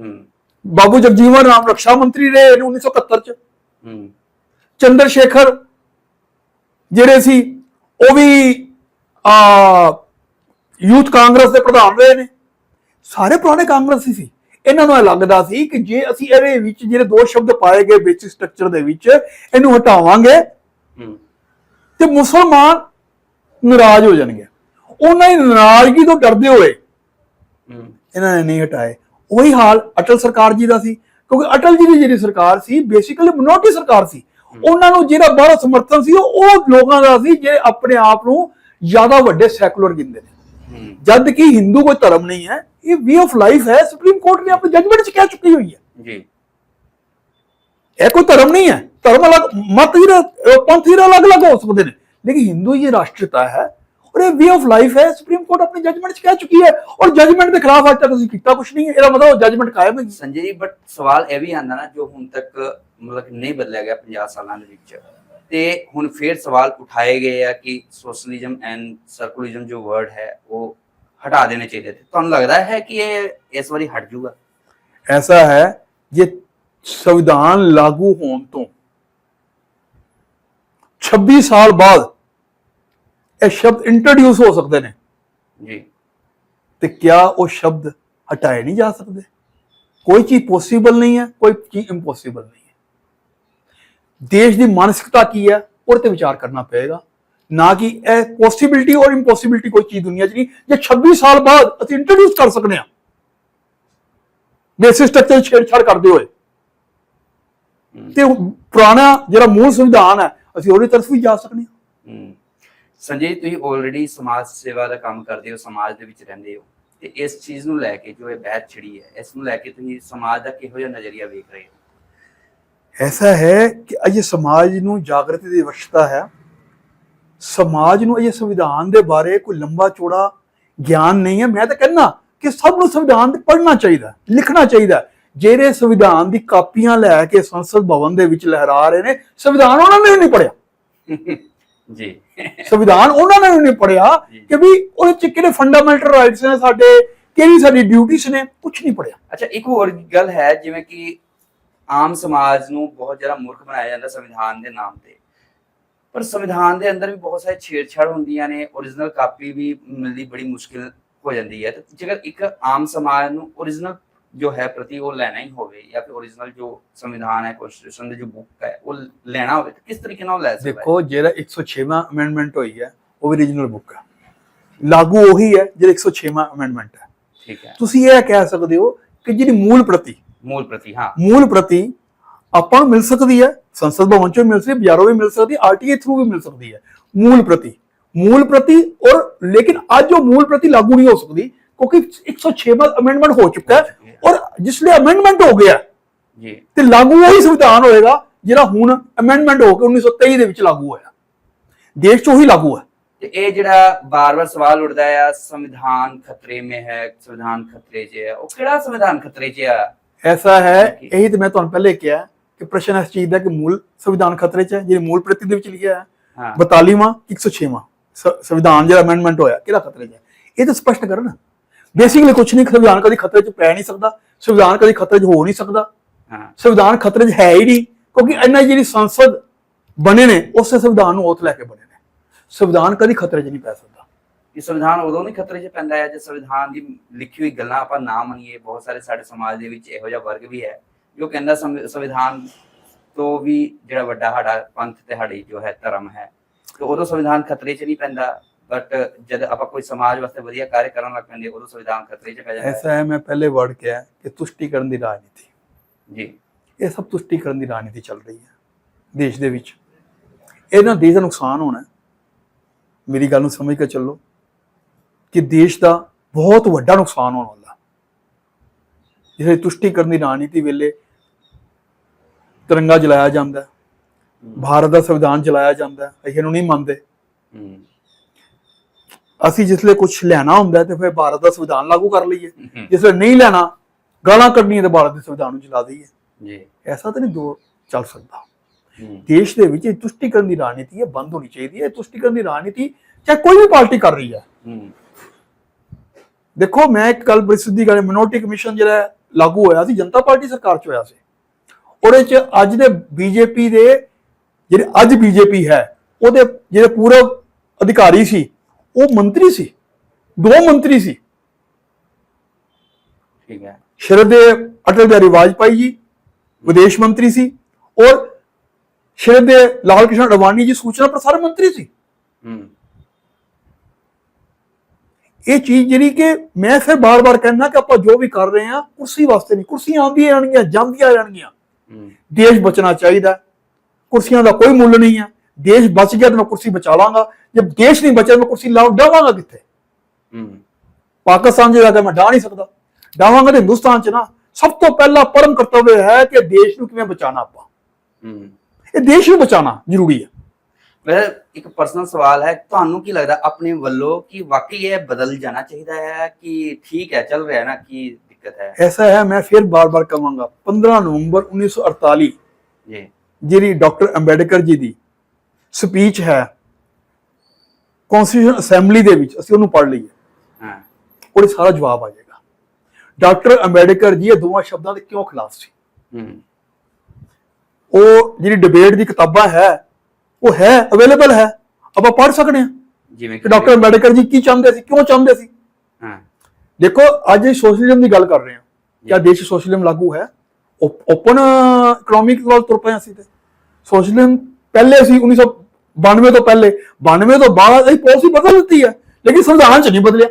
ਹੂੰ। ਬਾਬੂ ਜਗਜੀਵਨ ਰਾਮ ਰੱਖਿਆ ਮੰਤਰੀ ਰਹੇ ਨੇ 1971 ਚ। ਹੂੰ। ਚੰਦਰ ਸ਼ੇਖਰ ਜਿਹੜੇ ਸੀ ਉਹ ਵੀ ਆ ਯੂਥ ਕਾਂਗਰਸ ਦੇ ਪ੍ਰਧਾਨ ਰਹੇ ਨੇ। ਸਾਰੇ ਪੁਰਾਣੇ ਕਾਂਗਰਸੀ ਸੀ। ਇਹਨਾਂ ਨੂੰ ਇਹ ਲੱਗਦਾ ਸੀ ਕਿ ਜੇ ਅਸੀਂ ਇਹਦੇ ਵਿੱਚ ਜਿਹੜੇ ਦੋ ਸ਼ਬਦ ਪਾਏ ਗਏ ਬੇਸਿਕ ਸਟਰਕਚਰ ਦੇ ਵਿੱਚ ਇਹਨੂੰ ਹਟਾਵਾਂਗੇ ਤੇ ਮੁਸਲਮਾਨ ਨਾਰਾਜ਼ ਹੋ ਜਾਣਗੇ। ਉਹਨਾਂ ਦੀ ਨਾਰਾਜ਼ਗੀ ਤੋਂ ਡਰਦੇ ਹੋਏ ਇਹਨਾਂ ਨੇ ਨਹੀਂ ਹਟਾਏ। ਉਹੀ ਹਾਲ ਅਟਲ ਸਰਕਾਰ ਜੀ ਦਾ ਸੀ ਕਿਉਂਕਿ ਅਟਲ ਜੀ ਦੀ ਜਿਹੜੀ ਸਰਕਾਰ ਸੀ ਬੇਸਿਕਲੀ ਮਿਨੋਰਟੀ ਸਰਕਾਰ ਸੀ। ਉਹਨਾਂ ਨੂੰ ਜਿਹੜਾ ਬੜਾ ਸਮਰਥਨ ਸੀ ਉਹ ਲੋਕਾਂ ਦਾ ਸੀ ਜਿਹੜੇ ਆਪਣੇ ਆਪ ਨੂੰ ਜ਼ਿਆਦਾ ਵੱਡੇ ਸੈਕੂਲਰ ਗਿਣਦੇ ਨੇ। ਜਦ ਕਿ ਹਿੰਦੂ ਕੋਈ ਧਰਮ ਨਹੀਂ ਹੈ ਇਹ ਵੇ ਆਫ ਲਾਈਫ ਹੈ। ਸੁਪਰੀਮ ਕੋਰਟ ਨੇ ਆਪਣੀ ਜਜਮੈਂਟ 'ਚ ਕਹਿ ਚੁੱਕੀ ਹੋਈ ਹੈ। ਜੀ। ਇਹ ਕੋਈ ਧਰਮ ਨਹੀਂ ਹੈ। ਧਰਮ ਅਲੱਗ ਮਤ ਹੀ ਰ- ਪੰਥ ਹੀ ਅਲੱਗ-ਅਲੱਗ ਹੋ ਸਕਦੇ ਨੇ। ਲੇਕਿਨ ਹਿੰਦੂ ਹੀ ਰਾਸ਼ਟਰਤਾ ਹੈ ਔਰ ਇਹ ਵੇ ਆਫ ਲਾਈਫ ਹੈ। ਸੁਪਰੀਮ ਕੋਰਟ ਆਪਣੀ ਜਜਮੈਂਟ 'ਚ ਕਹਿ ਚੁੱਕੀ ਹੈ ਔਰ ਜਜਮੈਂਟ ਦੇ ਖਿਲਾਫ ਅੱਜ ਤੱਕ ਤੁਸੀਂ ਕੀਤਾ ਕੁਝ ਨਹੀਂ ਇਹਦਾ ਮਤਲਬ ਜਜਮੈਂਟ ਕਾਇਮ ਹੈ ਸੰਜੇ ਜੀ ਬਟ ਸਵਾਲ ਇਹ ਵੀ ਆਂਦਾ ਨਾ ਜੋ ਹੁਣ ਤੱਕ ਮਤਲਬ ਨਹੀਂ ਬਦਲਿਆ ਗਿਆ 50 ਸਾਲਾਂ ਦੇ ਵਿੱਚ। ਤੇ ਹੁਣ ਫੇਰ ਸਵਾਲ ਉਠਾਏ ਗਏ ਆ ਕਿ ਸੋਸ਼ਲਿਜ਼ਮ ਐਂਡ ਸਰਕੂਲਰਿਜ਼ਮ ਜੋ ਵਰਡ ਹੈ ਉਹ ਹਟਾ ਦੇਣੇ ਚਾਹੀਦੇ ਤੇ ਤੁਹਾਨੂੰ ਲੱਗਦਾ ਹੈ ਕਿ ਇਹ ਇਸ ਵਾਰੀ ਹਟ ਜਾਊਗਾ? ਐਸਾ ਹੈ ਜੇ ਸੰਵਿਧਾਨ ਲਾਗੂ ਹੋਣ ਤੋਂ 26 ਸਾਲ ਬਾਅਦ ਇਹ ਸ਼ਬਦ ਇੰਟਰੋਡਿਊਸ ਹੋ ਸਕਦੇ ਨੇ। ਜੀ। ਤੇ ਕਿਆ ਉਹ ਸ਼ਬਦ ਹਟਾਏ ਨਹੀਂ ਜਾ ਸਕਦੇ? ਕੋਈ ਚੀਜ਼ ਪੋਸੀਬਲ ਨਹੀਂ ਹੈ ਕੋਈ ਚੀਜ਼ ਇੰਪੋਸੀਬਲ ਨਹੀਂ ਹੈ। ਦੇਸ਼ ਦੀ ਮਾਨਸਿਕਤਾ ਕੀ ਹੈ ਉਹਦੇ ਤੇ ਵਿਚਾਰ ਕਰਨਾ ਪਏਗਾ। ਨਾ ਕਿ ਇਹ ਪੋਸਿਬਿਲਿਟੀ ਔਰ ਇੰਪੋਸਿਬਿਲਿਟੀ ਕੋਈ ਚੀਜ਼ ਦੁਨੀਆ 'ਚ ਨਹੀਂ ਜੇ 26 ਸਾਲ ਬਾਅਦ ਅਸੀਂ ਇੰਟਰੋਡਿਊਸ ਕਰ ਸਕਨੇ ਆ ਬੇਸਿਕ ਸਟਰਕਚਰ ਛੇੜਛਾੜ ਕਰਦੇ ਹੋਏ। ਤੇ ਉਹ ਪੁਰਾਣਾ ਜਿਹੜਾ ਮੂਲ ਸੰਵਿਧਾਨ ਹੈ ਅਸੀਂ ਉਹਦੀ ਤਰਫ ਵੀ ਜਾ ਸਕਨੇ ਆ ਹਮ। ਸੰਜੇ ਤੁਸੀਂ ਆਲਰੇਡੀ ਸਮਾਜ ਸੇਵਾ ਦਾ ਕੰਮ ਕਰਦੇ ਹੋ ਸਮਾਜ ਦੇ ਵਿੱਚ ਰਹਿੰਦੇ ਹੋ ਤੇ ਇਸ ਚੀਜ਼ ਨੂੰ ਲੈ ਕੇ ਜੋ ਇਹ ਬਹਿਸ ਛਿੜੀ ਹੈ ਇਸ ਨੂੰ ਲੈ ਕੇ ਤੁਸੀਂ ਸਮਾਜ ਦਾ ਕਿਹੋ ਜਿਹਾ ਨਜ਼ਰੀਆ ਵੇਖ ਰਹੇ ਹੋ? ਐਸਾ ਹੈ ਕਿ ਅਜੇ ਸਮਾਜ ਨੂੰ ਜਾਗਰਤੀ ਦੀ ਅਵਸਥਾ ਹੈ। ਸਮਾਜ ਨੂੰ ਅਜੇ ਸੰਵਿਧਾਨ ਦੇ ਬਾਰੇ ਕੋਈ ਲੰਬਾ ਚੌੜਾ ਗਿਆਨ ਨਹੀਂ ਹੈ। ਮੈਂ ਤਾਂ ਕਹਿੰਦਾ ਕਿ ਸਭ ਨੂੰ ਸੰਵਿਧਾਨ ਪੜ੍ਹਨਾ ਚਾਹੀਦਾ ਲਿਖਣਾ ਚਾਹੀਦਾ। ਜਿਹੜੇ ਸੰਵਿਧਾਨ ਦੀ ਕਾਪੀਆਂ ਲੈ ਕੇ ਸੰਸਦ ਭਵਨ ਦੇ ਵਿੱਚ ਲਹਿਰਾ ਰਹੇ ਨੇ ਸੰਵਿਧਾਨ ਉਹਨਾਂ ਨੇ ਨਹੀਂ ਪੜਿਆ ਜੀ। ਸੰਵਿਧਾਨ ਉਹਨਾਂ ਨੇ ਨਹੀਂ ਪੜਿਆ। ਕਿ ਵੀ ਉਹਦੇ ਚ ਕਿਹੜੇ ਫੰਡਾਮੈਂਟਲ ਰਾਈਟਸ ਨੇ ਸਾਡੇ ਕਿਹੜੀ ਸਾਡੀ ਡਿਊਟੀਆਂ ਨੇ ਕੁਝ ਨਹੀਂ ਪੜਿਆ ਅੱਛਾ ਇੱਕ ਹੋਰ ਗੱਲ ਹੈ ਜਿਵੇਂ ਕਿ ਆਮ ਸਮਾਜ ਨੂੰ ਬਹੁਤ ਜ਼ਿਆਦਾ ਮੂਰਖ ਬਣਾਇਆ ਜਾਂਦਾ ਸੰਵਿਧਾਨ ਦੇ ਨਾਮ ਤੇ। ਪਰ ਸੰਵਿਧਾਨ ਦੇ ਅੰਦਰ ਵੀ ਬਹੁਤ ਸਾਰੇ ਛੇੜਛਾੜ ਹੁੰਦੀਆਂ ਨੇ origignal ਕਾਪੀ ਵੀ ਮਿਲਦੀ ਬੜੀ ਮੁਸ਼ਕਿਲ ਹੋ ਜਾਂਦੀ ਹੈ। ਤੇ ਜੇਕਰ ਇੱਕ ਆਮ ਸਮਾਜ ਨੂੰ origignal ਜੋ ਹੈ ਪ੍ਰਤੀ ਉਹ ਲੈਣਾ ਹੀ ਹੋਵੇ ਜਾਂ ਫਿਰ origignal ਜੋ ਸੰਵਿਧਾਨ ਹੈ ਕਨਸਟੀਟਿਊਸ਼ਨ ਦੀ ਜੋ ਬੁੱਕ ਹੈ ਉਹ ਲੈਣਾ ਹੋਵੇ ਤਾਂ ਕਿਸ ਤਰੀਕੇ ਨਾਲ ਲੈ ਸਕਦਾ ਦੇਖੋ ਜਿਹੜਾ 106ਵਾਂ ਅਮੈਂਡਮੈਂਟ ਹੋਈ ਹੈ ਉਹ ਵੀ ਰੀਜਨਲ ਬੁੱਕ ਹੈ। ਲਾਗੂ ਉਹੀ ਹੈ ਜਿਹੜਾ 106ਵਾਂ ਅਮੈਂਡਮੈਂਟ ਹੈ। ਠੀਕ ਹੈ। ਤੁਸੀਂ ਇਹ ਕਹਿ ਸਕਦੇ ਹੋ ਕਿ ਜਿਹੜੀ ਮੂਲ ਪ੍ਰਤੀ ਮੂਲ ਪ੍ਰਤੀ ਹਾਂ। ਮੂਲ ਪ੍ਰਤੀ ਆਪਾਂ ਨੂੰ ਮਿਲ ਸਕਦੀ ਹੈ ਸੰਸਦ ਭਵਨ ਚੋਂ ਮਿਲ ਸਕਦੀ ਹੈ ਬਾਜ਼ਾਰੋਂ ਵੀ ਮਿਲ ਸਕਦੀ ਹੈ ਆਰਟੀਏ ਥਰੂ ਵੀ ਮਿਲ ਸਕਦੀ ਹੈ। ਮੂਲ ਪ੍ਰਤੀ ਮੂਲ ਪ੍ਰਤੀ ਔਰ ਲੇਕਿਨ ਅੱਜ ਉਹ ਮੂਲ ਪ੍ਰਤੀ ਲਾਗੂ ਨਹੀਂ ਹੋ ਸਕਦੀ ਕਿਉਂਕਿ 106ਵਾਂ ਅਮੈਂਡਮੈਂਟ ਹੋ ਚੁੱਕਾ ਹੈ ਔਰ ਜਿਸਲੇ ਅਮੈਂਡਮੈਂਟ ਹੋ ਗਿਆ। ਜੀ। ਤੇ ਲਾਗੂ ਉਹੀ ਸੰਵਿਧਾਨ ਹੋਏਗਾ ਜਿਹੜਾ ਹੁਣ ਅਮੈਂਡਮੈਂਟ ਹੋ ਕੇ 1923 ਦੇ ਵਿੱਚ ਲਾਗੂ ਹੋਇਆ। ਦੇਸ਼ 'ਚ ਉਹੀ ਲਾਗੂ ਹੈ। ਤੇ ਇਹ ਜਿਹੜਾ ਬਾਰ-ਬਾਰ ਸਵਾਲ ਉੱਠਦਾ ਹੈ ਸੰਵਿਧਾਨ ਖਤਰੇ ਮੇ ਹੈ ਸੰਵਿਧਾਨ ਖਤਰੇ 'ਚ ਹੈ ਉਹ ਕਿਹੜਾ ਸੰਵਿਧਾਨ ਖਤਰੇ 'ਚ ਆ? ਐਸਾ ਹੈ ਇਹੀ ਤੇ ਮੈਂ ਤੁਹਾਨੂੰ ਪਹਿਲੇ ਕਿਹਾ ਕਿ ਪ੍ਰਸ਼ਨ ਇਸ ਚੀਜ਼ ਦਾ ਕਿ ਮੂਲ ਸੰਵਿਧਾਨ ਖਤਰੇ 'ਚ ਹੈ ਜਿਹੜੀ ਮੂਲ ਪ੍ਰਤੀ ਦੇ ਵਿੱਚ ਲਿਖਿਆ ਹੈ। ਹਾਂ। 42ਵਾਂ 106ਵਾਂ ਸ- ਸੰਵਿਧਾਨ ਜਿਹੜਾ ਅਮੈਂਡਮੈਂਟ ਹੋਇਆ ਕਿਹੜਾ ਖਤਰੇ 'ਚ ਹੈ? ਇਹ ਤਾਂ ਸਪਸ਼ਟ ਕਰਨ। ਬੇਸਿਕਲੀ ਕੁਝ ਨਹੀਂ ਸੰਵਿਧਾਨ ਕਦੀ ਖਤਰੇ 'ਚ ਪੈ ਨਹੀਂ ਸਕਦਾ ਸੰਵਿਧਾਨ ਕਦੀ ਖਤਰੇ 'ਚ ਹੋ ਨਹੀਂ ਸਕਦਾ। ਸੰਵਿਧਾਨ ਖਤਰੇ 'ਚ ਹੈ ਹੀ ਨਹੀਂ ਕਿਉਂਕਿ ਇੰਨਾ ਜਿਹੜੀ ਸੰਸਦ ਬਣੇ ਨੇ ਉਸੇ ਸੰਵਿਧਾਨ ਨੂੰ ਔਤ ਲੈ ਕੇ ਬਣੇ ਨੇ। ਸੰਵਿਧਾਨ ਕਦੀ ਖਤਰੇ 'ਚ ਨਹੀਂ ਪੈ ਸਕਦਾ। ਇਹ ਸੰਵਿਧਾਨ ਉਦੋਂ ਨਹੀਂ ਖਤਰੇ 'ਚ ਪੈਂਦਾ ਹੈ ਜੇ ਸੰਵਿਧਾਨ ਦੀ ਲਿਖੀ ਹੋਈ ਗੱਲਾਂ ਆਪਾਂ ਨਾ ਮੰਨੀਏ ਬਹੁਤ ਸਾਰੇ ਸਾਡੇ ਸਮਾਜ ਦੇ ਵਿੱਚ ਇਹੋ ਜਿਹਾ ਵਰਗ ਵੀ ਹੈ ਜੋ ਕਹਿੰਦਾ ਸੰਵਿ- ਸੰਵਿਧਾਨ ਤੋਂ ਵੀ ਜਿਹੜਾ ਵੱਡਾ ਸਾਡਾ ਪੰਥ ਤੇ ਸਾਡੀ ਜੋ ਹੈ ਧਰਮ ਹੈ ਤੇ ਉਦੋਂ ਸੰਵਿਧਾਨ ਖਤਰੇ 'ਚ ਨਹੀਂ ਪੈਂਦਾ। ਬਟ ਜਦ ਆਪਾਂ ਕੋਈ ਸਮਾਜ ਵਾਸਤੇ ਵਧੀਆ ਕਾਰਜ ਕਰਨ ਲੱਗ ਪੈਂਦੇ ਉਦੋਂ ਸੰਵਿਧਾਨ ਖਤਰੇ 'ਚ ਪੈ ਜਾਂਦਾ ਐਸਾ ਹੈ ਮੈਂ ਪਹਿਲੇ ਵਰਡ ਕਿਹਾ ਕਿ ਤੁਸ਼ਟੀਕਰਨ ਦੀ ਰਾਜਨੀਤੀ। ਜੀ। ਇਹ ਸਭ ਤੁਸ਼ਟੀਕਰਨ ਦੀ ਰਾਜਨੀਤੀ ਚੱਲ ਰਹੀ ਹੈ ਦੇਸ਼ ਦੇ ਵਿੱਚ। ਇਹਦੇ ਨਾਲ ਦੇਸ਼ ਦਾ ਨੁਕਸਾਨ ਹੋਣਾ। ਮੇਰੀ ਗੱਲ ਨੂੰ ਸਮਝ ਕੇ ਚੱਲੋ ਕਿ ਦੇਸ਼ ਦਾ ਬਹੁਤ ਵੱਡਾ ਨੁਕਸਾਨ ਹੋਣ ਵਾਲਾ ਜਿਹੜੇ ਤੁਸ਼ਟੀਕਰਨ ਦੀ ਰਾਜਨੀਤੀ ਵੇਲੇ ਤਿਰੰਗਾ ਜਲਾਇਆ ਜਾਂਦਾ ਭਾਰਤ ਦਾ ਸੰਵਿਧਾਨ ਜਲਾਇਆ ਜਾਂਦਾ ਅਸੀਂ ਇਹਨੂੰ ਨਹੀਂ ਮੰਨਦੇ। ਅਸੀਂ ਜਿਸਲੇ ਕੁਝ ਲੈਣਾ ਹੁੰਦਾ ਤੇ ਫਿਰ ਭਾਰਤ ਦਾ ਸੰਵਿਧਾਨ ਲਾਗੂ ਕਰ ਲਈਏ। ਜਿਸਲੇ ਨਹੀਂ ਲੈਣਾ ਗਾਲਾਂ ਕੱਢਣੀਆਂ ਤੇ ਭਾਰਤ ਦੇ ਸੰਵਿਧਾਨ ਨੂੰ ਜਲਾ ਦਈਏ। ਜੀ। ਐਸਾ ਤਾਂ ਨਹੀਂ ਦੋ ਚੱਲ ਸਕਦਾ। ਦੇਸ਼ ਦੇ ਵਿੱਚ ਇਹ ਤੁਸ਼ਟੀਕਰਨ ਦੀ ਰਾਜਨੀਤੀ ਹੈ ਬੰਦ ਹੋਣੀ ਚਾਹੀਦੀ ਹੈ। ਇਹ ਤੁਸ਼ਟੀਕਰਨ ਦੀ ਰਾਜਨੀਤੀ ਚਾਹੇ ਕੋਈ ਵੀ ਪਾਰਟੀ ਕਰ ਰਹੀ ਹੈ। ਦੇਖੋ ਮੈਂ ਇੱਕ ਗੱਲ ਬੜੀ ਸਿੱਧੀ ਗੱਲ ਮਿਨੋਰਟੀ ਕਮਿਸ਼ਨ ਜਿਹੜਾ ਲਾਗੂ ਹੋਇਆ ਸੀ ਜਨਤਾ ਪਾਰਟੀ ਸਰਕਾਰ ਚ ਹੋਇਆ ਸੀ। ਉਹਦੇ ਚ ਅੱਜ ਦੇ ਬੀਜੇਪੀ ਦੇ ਜਿਹੜੇ ਅੱਜ ਬੀਜੇਪੀ ਹੈ ਉਹਦੇ ਜਿਹੜੇ ਪੂਰਵ ਅਧਿਕਾਰੀ ਸੀ ਉਹ ਮੰਤਰੀ ਸੀ। ਦੋ ਮੰਤਰੀ ਸੀ। ਠੀਕ ਹੈ। ਸ਼ਰਦੇ ਅਟਲ ਬਿਹਾਰੀ ਵਾਜਪਾਈ ਜੀ ਵਿਦੇਸ਼ ਮੰਤਰੀ ਸੀ ਔਰ ਸ਼ਰਦੇ ਲਾਲ ਕ੍ਰਿਸ਼ਨ ਅਡਵਾਨੀ ਜੀ ਸੂਚਨਾ ਪ੍ਰਸਾਰਣ ਮੰਤਰੀ ਸੀ। ਇਹ ਚੀਜ਼ ਜਿਹੜੀ ਕਿ ਮੈਂ ਫਿਰ ਬਾਰ-ਬਾਰ ਕਹਿੰਦਾ ਕਿ ਆਪਾਂ ਜੋ ਵੀ ਕਰ ਰਹੇ ਹਾਂ ਕੁਰਸੀ ਵਾਸਤੇ ਨਹੀਂ। ਕੁਰਸੀਆਂ ਆਉਂਦੀਆਂ ਜਾਣਗੀਆਂ ਜਾਂਦੀਆਂ ਜਾਣਗੀਆਂ ਦੇਸ਼ ਬਚਣਾ ਚਾਹੀਦਾ। ਕੁਰਸੀਆਂ ਦਾ ਕੋਈ ਮੁੱਲ ਨਹੀਂ ਹੈ। ਦੇਸ਼ ਬਚ ਗਿਆ ਤਾਂ ਮੈਂ ਕੁਰਸੀ ਬਚਾ ਲਾਂਗਾ। ਜੇ ਦੇਸ਼ ਨਹੀਂ ਬਚਿਆ ਮੈਂ ਕੁਰਸੀ ਲਾ ਡਾਵਾਂਗਾ ਕਿੱਥੇ? ਹੂੰ। ਪਾਕਿਸਤਾਨ ਜਿਹੜਾ ਕਿ ਮੈਂ ਡਾ ਨਹੀਂ ਸਕਦਾ। ਡਾਵਾਂਗਾ ਤੇ ਹਿੰਦੁਸਤਾਨ ਚ ਨਾ। ਸਭ ਤੋਂ ਪਹਿਲਾ ਪਰਮ ਕਰਤੱਵ ਹੈ ਕਿ ਦੇਸ਼ ਨੂੰ ਕਿਵੇਂ ਬਚਾਣਾ ਆਪਾਂ। ਹੂੰ। ਇਹ ਦੇਸ਼ ਨੂੰ ਬਚਾਉਣਾ ਜ਼ਰੂਰੀ ਹੈ। ਮੇਰਾ ਇੱਕ ਪਰਸਨਲ ਸਵਾਲ ਹੈ ਤੁਹਾਨੂੰ ਕੀ ਲੱਗਦਾ ਆਪਣੇ ਵੱਲੋਂ ਕਿ ਵਾਕਈ ਇਹ ਬਦਲ ਜਾਣਾ ਚਾਹੀਦਾ ਹੈ ਕਿ ਠੀਕ ਹੈ ਚੱਲ ਰਿਹਾ ਹੈ ਨਾ ਕੀ ਦਿੱਕਤ ਹੈ? ਐਸਾ ਹੈ ਮੈਂ ਫਿਰ ਬਾਰ-ਬਾਰ ਕਹਾਂਗਾ 15 ਨਵੰਬਰ 1948 ਜੀ। ਜਿਹੜੀ ਡਾਕਟਰ ਅੰਬੇਡਕਰ ਜੀ ਦੀ ਸਪੀਚ ਹੈ ਕਨਸਟੀਟਿਊਸ਼ਨ ਅਸੈਂਬਲੀ ਦੇ ਵਿੱਚ ਅਸੀਂ ਉਹਨੂੰ ਪੜ੍ਹ ਲਈਏ। ਹਾਂ। ਉਹਦੇ ਸਾਰਾ ਜਵਾਬ ਆ ਜਾਏਗਾ। ਡਾਕਟਰ ਅੰਬੇਡਕਰ ਜੀ ਇਹ ਦੋਵਾਂ ਸ਼ਬਦਾਂ ਦੇ ਕਿਉਂ ਖਿਲਾਫ ਸੀ? ਹੂੰ। ਉਹ ਜਿਹੜੀ ਡਿਬੇਟ ਦੀ ਕਿਤਾਬਾਂ ਹੈ ਉਹ ਹੈ ਅਵੇਲੇਬਲ ਹੈ। ਆਪਾਂ ਪੜ੍ਹ ਸਕਦੇ ਹਾਂ। ਜਿਵੇਂ ਕਿ ਡਾਕਟਰ ਅੰਬੇਡਕਰ ਜੀ ਕੀ ਚਾਹੁੰਦੇ ਸੀ? ਕਿਉਂ ਚਾਹੁੰਦੇ ਸੀ? ਹਾਂ। ਦੇਖੋ ਅੱਜ ਸੋਸ਼ਲਿਜ਼ਮ ਦੀ ਗੱਲ ਕਰ ਰਹੇ ਹਾਂ। ਕਿਆ ਦੇਸ਼ ਸੋਸ਼ਲਿਜ਼ਮ ਲਾਗੂ ਹੈ। ਓਪਨ ਇਕਨੋਮਿਕ ਵੱਲ ਤੁਰ ਪਏ ਅਸੀਂ ਤੇ। ਸੋਸ਼ਲਿਜ਼ਮ ਪਹਿਲੇ ਸੀ 1992 ਤੋਂ ਪਹਿਲੇ 92 ਤੋਂ ਬਾਅਦ ਇਹ ਪਾਲਿਸੀ ਬਦਲ ਦਿੱਤੀ ਹੈ ਲੇਕਿਨ ਸੰਵਿਧਾਨ ਚ ਨਹੀਂ ਬਦਲਿਆ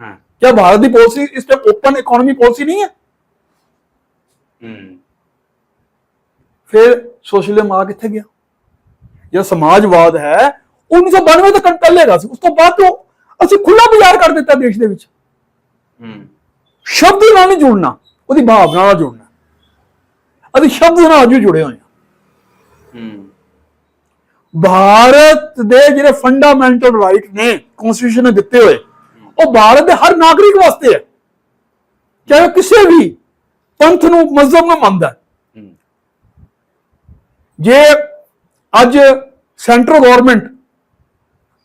ਹਾਂ क्या भारत की पॉलिसी इस टाइम ओपन इकोनॉमी पॉलिसी नहीं है ਹੂੰ फिर सोशलिज्म आ कितने गया जो समाजवाद है 1992 ਤੱਕ ਪਹਿਲੇ ਹੈਗਾ ਸੀ ਉਸ ਤੋਂ ਬਾਅਦ ਤੋਂ ਅਸੀਂ ਖੁੱਲਾ ਬਾਜ਼ਾਰ ਕਰ ਦਿੱਤਾ ਦੇਸ਼ ਦੇ ਵਿੱਚ ਹੂੰ ਸ਼ਬਦ ਨਾਲ ਨਹੀਂ ਜੁੜਨਾ ਉਹਦੀ ਭਾਵਨਾ ਨਾਲ ਜੁੜਨਾ ਅਸੀਂ ਸ਼ਬਦ ਨਾਲ ਅੱਜ ਵੀ ਜੁੜੇ ਹੋਏ ਹਾਂ ਹੂੰ ਭਾਰਤ ਦੇ ਜਿਹੜੇ ਫੰਡਾਮੈਂਟਲ ਰਾਈਟ ਨੇ ਕਨਸਟੀਟਿਊਸ਼ਨ ਨੇ ਦਿੱਤੇ ਹੋਏ ਉਹ ਭਾਰਤ ਦੇ ਹਰ ਨਾਗਰਿਕ ਵਾਸਤੇ ਹੈ। ਚਾਹੇ ਕਿਸੇ ਵੀ ਪੰਥ ਨੂੰ ਮਜ਼ਹਬ ਨੂੰ ਮੰਨਦਾ ਹੈ। ਹੂੰ ਜੇ ਅੱਜ ਸੈਂਟਰਲ ਗਵਰਨਮੈਂਟ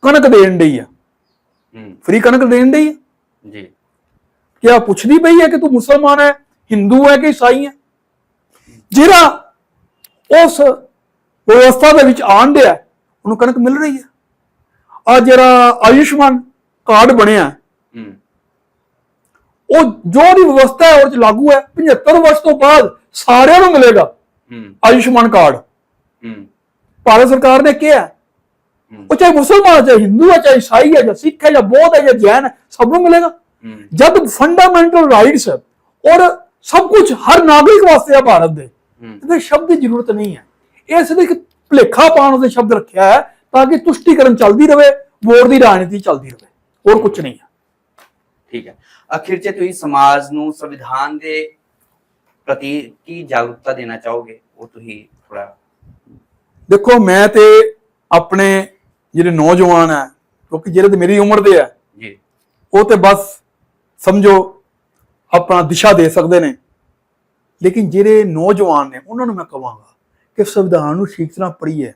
ਕਣਕ ਦੇਣ ਆ ਹੂੰ ਫ੍ਰੀ ਕਣਕ ਦੇਣ ਡਈ ਆ ਜੀ। ਕਿਆ ਪੁੱਛਦੀ ਪਈ ਹੈ ਕਿ ਤੂੰ ਮੁਸਲਮਾਨ ਹੈ ਹਿੰਦੂ ਹੈ ਕਿ ਈਸਾਈ ਹੈ? ਜਿਹੜਾ ਉਸ ਵਿਵਸਥਾ ਦੇ ਵਿੱਚ ਆਣ ਡਿਆ ਉਹਨੂੰ ਕਣਕ ਮਿਲ ਰਹੀ ਹੈ। ਆ ਜਿਹੜਾ ਆਯੁਸ਼ਮਾਨ ਕਾਰਡ ਬਣਿਆ ਉਹ ਜੋ ਦੀ ਵਿਵਸਥਾ ਹੈ ਉਹ 'ਚ ਲਾਗੂ ਹੈ। 75 ਵਰਸ਼ ਤੋਂ ਬਾਅਦ ਸਾਰਿਆਂ ਨੂੰ ਮਿਲੇਗਾ ਆਯੁਸ਼ਮਾਨ ਕਾਰਡ। ਭਾਰਤ ਸਰਕਾਰ ਨੇ ਕਿਹਾ ਉਹ ਚਾਹੇ ਮੁਸਲਮਾਨ ਹੈ ਚਾਹੇ ਹਿੰਦੂ ਹੈ ਚਾਹੇ ਈਸਾਈ ਹੈ ਜਾਂ ਸਿੱਖ ਹੈ ਜਾਂ ਬੌਧ ਹੈ ਜਾਂ ਜੈਨ ਹੈ ਸਭ ਨੂੰ ਮਿਲੇਗਾ। ਜਦ ਫੰਡਾਮੈਂਟਲ ਰਾਈਟਸ ਔਰ ਸਭ ਕੁਝ ਹਰ ਨਾਗਰਿਕ ਵਾਸਤੇ ਹੈ ਭਾਰਤ ਦੇ ਇਹਦੇ ਸ਼ਬਦ ਦੀ ਜ਼ਰੂਰਤ ਨਹੀਂ ਹੈ। ਇਹ ਸਿਰਫ ਇੱਕ ਭੁਲੇਖਾ ਪਾਉਣ ਦੇ ਸ਼ਬਦ ਰੱਖਿਆ ਹੈ ਤਾਂ ਕਿ ਤੁਸ਼ਟੀਕਰਨ ਚੱਲਦੀ ਰਹੇ ਵੋਟ ਦੀ ਰਾਜਨੀਤੀ ਚੱਲਦੀ ਰਹੇ ਹੋਰ ਕੁਝ ਨਹੀਂ ਹੈ। ਠੀਕ ਹੈ। ਅਖੀਰ 'ਚ ਤੁਸੀਂ ਸਮਾਜ ਨੂੰ ਸੰਵਿਧਾਨ ਦੇ ਪ੍ਰਤੀ ਕੀ ਜਾਗਰੂਕਤਾ ਦੇਣਾ ਚਾਹੋਗੇ? ਉਹ ਤੁਸੀਂ ਥੋੜਾ ਦੇਖੋ ਮੈਂ ਤੇ ਆਪਣੇ ਜਿਹੜੇ ਨੌਜਵਾਨ ਹੈ ਕਿਉਂਕਿ ਜਿਹੜੇ ਤੇ ਮੇਰੀ ਉਮਰ ਦੇ ਹੈ ਜੀ। ਉਹ ਤੇ ਬਸ ਸਮਝੋ ਆਪਣਾ ਦਿਸ਼ਾ ਦੇ ਸਕਦੇ ਨੇ। ਲੇਕਿਨ ਜਿਹੜੇ ਨੌਜਵਾਨ ਨੇ ਉਹਨਾਂ ਨੂੰ ਮੈਂ ਕਹਾਂਗਾ ਕਿ ਸੰਵਿਧਾਨ ਨੂੰ ਠੀਕ ਤਰ੍ਹਾਂ ਪੜ੍ਹੀਏ।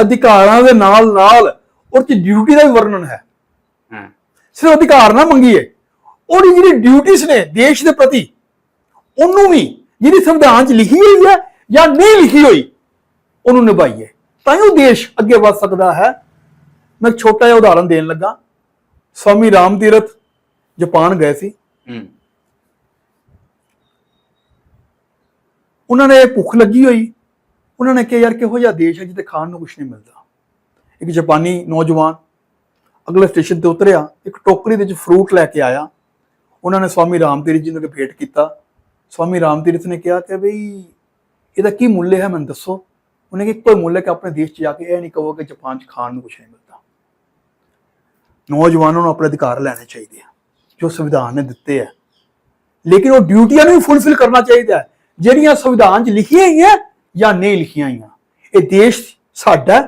ਅਧਿਕਾਰਾਂ ਦੇ ਨਾਲ ਨਾਲ ਉਹ ਚ ਡਿਊਟੀ ਦਾ ਵੀ ਵਰਣਨ ਹੈ। ਹਾਂ। ਸਿਰਫ ਅਧਿਕਾਰ ਨਾ ਮੰਗੀਏ। ਉਹਦੀ ਜਿਹੜੀ ਡਿਊਟੀਆਂ ਨੇ ਦੇਸ਼ ਦੇ ਪ੍ਰਤੀ ਉਹਨੂੰ ਵੀ ਜਿਹੜੀ ਸੰਵਿਧਾਨ 'ਚ ਲਿਖੀ ਹੋਈ ਹੈ ਜਾਂ ਨਹੀਂ ਲਿਖੀ ਹੋਈ ਉਹਨੂੰ ਨਿਭਾਈਏ। ਤਾਂ ਹੀ ਉਹ ਦੇਸ਼ ਅੱਗੇ ਵਧ ਸਕਦਾ ਹੈ। ਮੈਂ ਛੋਟਾ ਜਿਹਾ ਉਦਾਹਰਨ ਦੇਣ ਲੱਗਾ। ਸਵਾਮੀ ਰਾਮ ਤੀਰਥ ਜਾਪਾਨ ਗਏ ਸੀ। ਹੂੰ। ਉਹਨਾਂ ਨੇ ਭੁੱਖ ਲੱਗੀ ਹੋਈ। ਉਹਨਾਂ ਨੇ ਕਿਹਾ, ਯਾਰ, ਕਿਹੋ ਜਿਹਾ ਦੇਸ਼ ਹੈ ਜਿੱਥੇ ਖਾਣ ਨੂੰ ਕੁਝ ਨਹੀਂ ਮਿਲਦਾ? ਇੱਕ ਜਾਪਾਨੀ ਨੌਜਵਾਨ ਅਗਲੇ ਸਟੇਸ਼ਨ ਤੇ ਉਤਰਿਆ, ਇੱਕ ਟੋਕਰੀ ਦੇ ਵਿੱਚ ਫਰੂਟ ਲੈ ਕੇ ਆਇਆ। ਉਹਨਾਂ ਨੇ ਸਵਾਮੀ ਰਾਮ ਤੀਰਥ ਜੀ ਨੂੰ ਭੇਟ ਕੀਤਾ। ਸਵਾਮੀ ਰਾਮ ਤੀਰਥ ਨੇ ਕਿਹਾ ਕਿ ਬਈ, ਇਹਦਾ ਕੀ ਮੁੱਲ ਹੈ ਮੈਨੂੰ ਦੱਸੋ? ਉਹਨੇ ਕਿ ਕੋਈ ਮੁੱਲ ਹੈ ਕਿ ਆਪਣੇ ਦੇਸ਼ 'ਚ ਜਾ ਕੇ ਇਹ ਨਹੀਂ ਕਹੋ ਕਿ ਜਾਪਾਨ 'ਚ ਖਾਣ ਨੂੰ ਕੁਝ ਨਹੀਂ ਮਿਲਦਾ। ਨੌਜਵਾਨਾਂ ਨੂੰ ਆਪਣੇ ਅਧਿਕਾਰ ਲੈਣੇ ਚਾਹੀਦੇ ਆ, ਜੋ ਸੰਵਿਧਾਨ ਨੇ ਦਿੱਤੇ ਆ। ਲੇਕਿਨ ਉਹ ਡਿਊਟੀਆਂ ਨੂੰ ਵੀ ਫੁੱਲਫਿਲ ਕਰਨਾ ਚਾਹੀਦਾ ਜਿਹੜੀਆਂ ਸੰਵਿਧਾਨ 'ਚ ਲਿਖੀਆਂ ਹੋਈਆਂ ਜਾਂ ਨਹੀਂ ਲਿਖੀਆਂ ਹੋਈਆਂ ਇਹ ਦੇਸ਼ ਸਾਡਾ।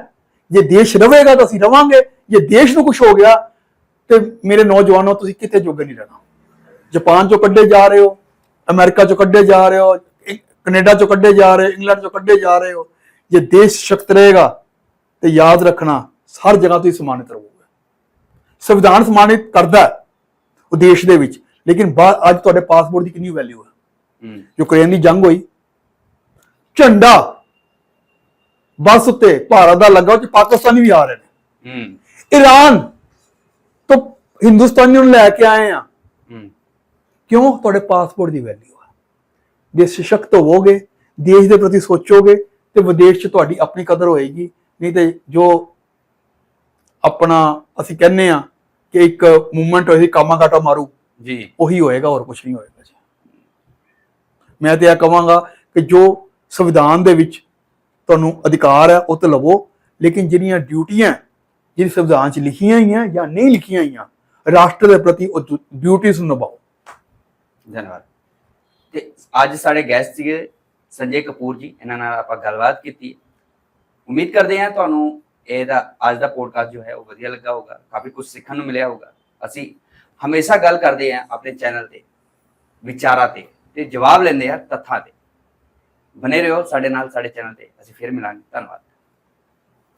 ਜੇ ਦੇਸ਼ ਰਵੇਗਾ ਤਾਂ ਅਸੀਂ ਰਵਾਂਗੇ। ਜੇ ਦੇਸ਼ ਨੂੰ ਕੁਝ ਹੋ ਗਿਆ ਤੇ ਮੇਰੇ ਨੌਜਵਾਨੋ ਤੁਸੀਂ ਕਿਤੇ ਜੋਗੇ ਨਹੀਂ ਰਹਿਣਾ। ਜਾਪਾਨ ਚੋਂ ਕੱਢੇ ਜਾ ਰਹੇ ਹੋ ਅਮਰੀਕਾ ਚੋਂ ਕੱਢੇ ਜਾ ਰਹੇ ਹੋ ਕੈਨੇਡਾ ਚੋਂ ਕੱਢੇ ਜਾ ਰਹੇ ਹੋ ਇੰਗਲੈਂਡ ਚੋਂ ਕੱਢੇ ਜਾ ਰਹੇ ਹੋ। ਜੇ ਦੇਸ਼ ਸ਼ਕਤ ਰਹੇਗਾ ਤੇ ਯਾਦ ਰੱਖਣਾ ਹਰ ਜਗ੍ਹਾ ਤੁਸੀਂ ਸਨਮਾਨਿਤ ਰਹੋਗੇ। ਸੰਵਿਧਾਨ ਸਨਮਾਨਿਤ ਕਰਦਾ ਉਹ ਦੇਸ਼ ਦੇ ਵਿੱਚ। ਲੇਕਿਨ ਅੱਜ ਤੁਹਾਡੇ ਪਾਸਪੋਰਟ ਦੀ ਕਿੰਨੀ ਵੈਲਿਊ ਹੂੰ। ਯੂਕਰੇਨ ਦੀ ਜੰਗ ਹੋਈ। ਝੰਡਾ ਬੱਸ ਉੱਤੇ ਭਾਰਤ ਦਾ ਲੱਗਾ ਉਹ ਚ ਪਾਕਿਸਤਾਨੀ ਵੀ ਆ ਰਹੇ ਨੇ। ਹੂੰ। ਈਰਾਨ ਤੋਂ ਹਿੰਦੁਸਤਾਨੀਆਂ ਨੂੰ ਲੈ ਕੇ ਆਏ ਆ। ਹੂੰ। ਕਿਉਂ? ਤੁਹਾਡੇ ਪਾਸਪੋਰਟ ਦੀ ਵੈਲਿਊ ਹੈ ਜੇ ਸਸ਼ਕਤ ਹੋਵੋਗੇ ਦੇਸ਼ ਦੇ ਪ੍ਰਤੀ ਸੋਚੋਗੇ ਤੇ ਵਿਦੇਸ਼ 'ਚ ਤੁਹਾਡੀ ਆਪਣੀ ਕਦਰ ਹੋਏਗੀ। ਨਹੀਂ ਤੇ ਜੋ ਆਪਣਾ ਅਸੀਂ ਕਹਿੰਨੇ ਆ ਕਿ ਇੱਕ ਮੂਵਮੈਂਟ ਹੋਈ ਕਾਮਾ ਕਾਟਾ ਮਾਰੂ ਜੀ। ਉਹੀ ਹੋਏਗਾ ਹੋਰ ਕੁਝ ਨਹੀਂ ਹੋਏਗਾ ਜੀ। ਮੈਂ ਤੇ ਇਹ ਕਹਾਂਗਾ ਕਿ ਜੋ ਸੰਵਿਧਾਨ ਦੇ ਵਿੱਚ ਤੁਹਾਨੂੰ ਅਧਿਕਾਰ ਹੈ, ਉਹ ਤੇ ਲਵੋ, ਲੇਕਿਨ ਜਿਹੜੀਆਂ ਡਿਊਟੀਆਂ, ਜਿਹੜੀ ਸੰਵਿਧਾਨ 'ਚ ਲਿਖੀਆਂ ਹੋਈਆਂ ਜਾਂ ਨਹੀਂ ਲਿਖੀਆਂ ਹੋਈਆਂ, ਰਾਸ਼ਟਰ ਦੇ ਪ੍ਰਤੀ ਉਹ ਡਿਊਟੀਆਂ ਨੂੰ ਨਿਭਾਓ। ਧੰਨਵਾਦ। ਤੇ ਅੱਜ ਸਾਡੇ ਗੈਸਟ ਸੀਗੇ ਸੰਜੇ ਕਪੂਰ ਜੀ, ਇਹਨਾਂ ਨਾਲ ਆਪਾਂ ਗੱਲਬਾਤ ਕੀਤੀ। ਉਮੀਦ ਕਰਦੇ ਹਾਂ ਤੁਹਾਨੂੰ ਇਹਦਾ, ਅੱਜ ਦਾ ਪੋਡਕਾਸਟ ਜੋ ਹੈ, ਉਹ ਵਧੀਆ ਲੱਗਾ ਹੋਊਗਾ, ਕਾਫੀ ਕੁਝ ਸਿੱਖਣ ਨੂੰ ਮਿਲਿਆ ਹੋਊਗਾ। ਅਸੀਂ ਹਮੇਸ਼ਾ ਗੱਲ ਕਰਦੇ ਹਾਂ ਆਪਣੇ ਚੈਨਲ ਤੇ, ਵਿਚਾਰਾਂ ਤੇ ਤੇ ਜਵਾਬ ਲੈਂਦੇ ਹਾਂ ਤੱਥਾਂ ਤੇ। ਬਨੇ ਰਹੋ ਸਾਡੇ ਨਾਲ ਸਾਡੇ ਚੈਨਲ ਤੇ। ਅਸੀਂ ਫਿਰ ਮਿਲਾਂਗੇ। ਧੰਨਵਾਦ।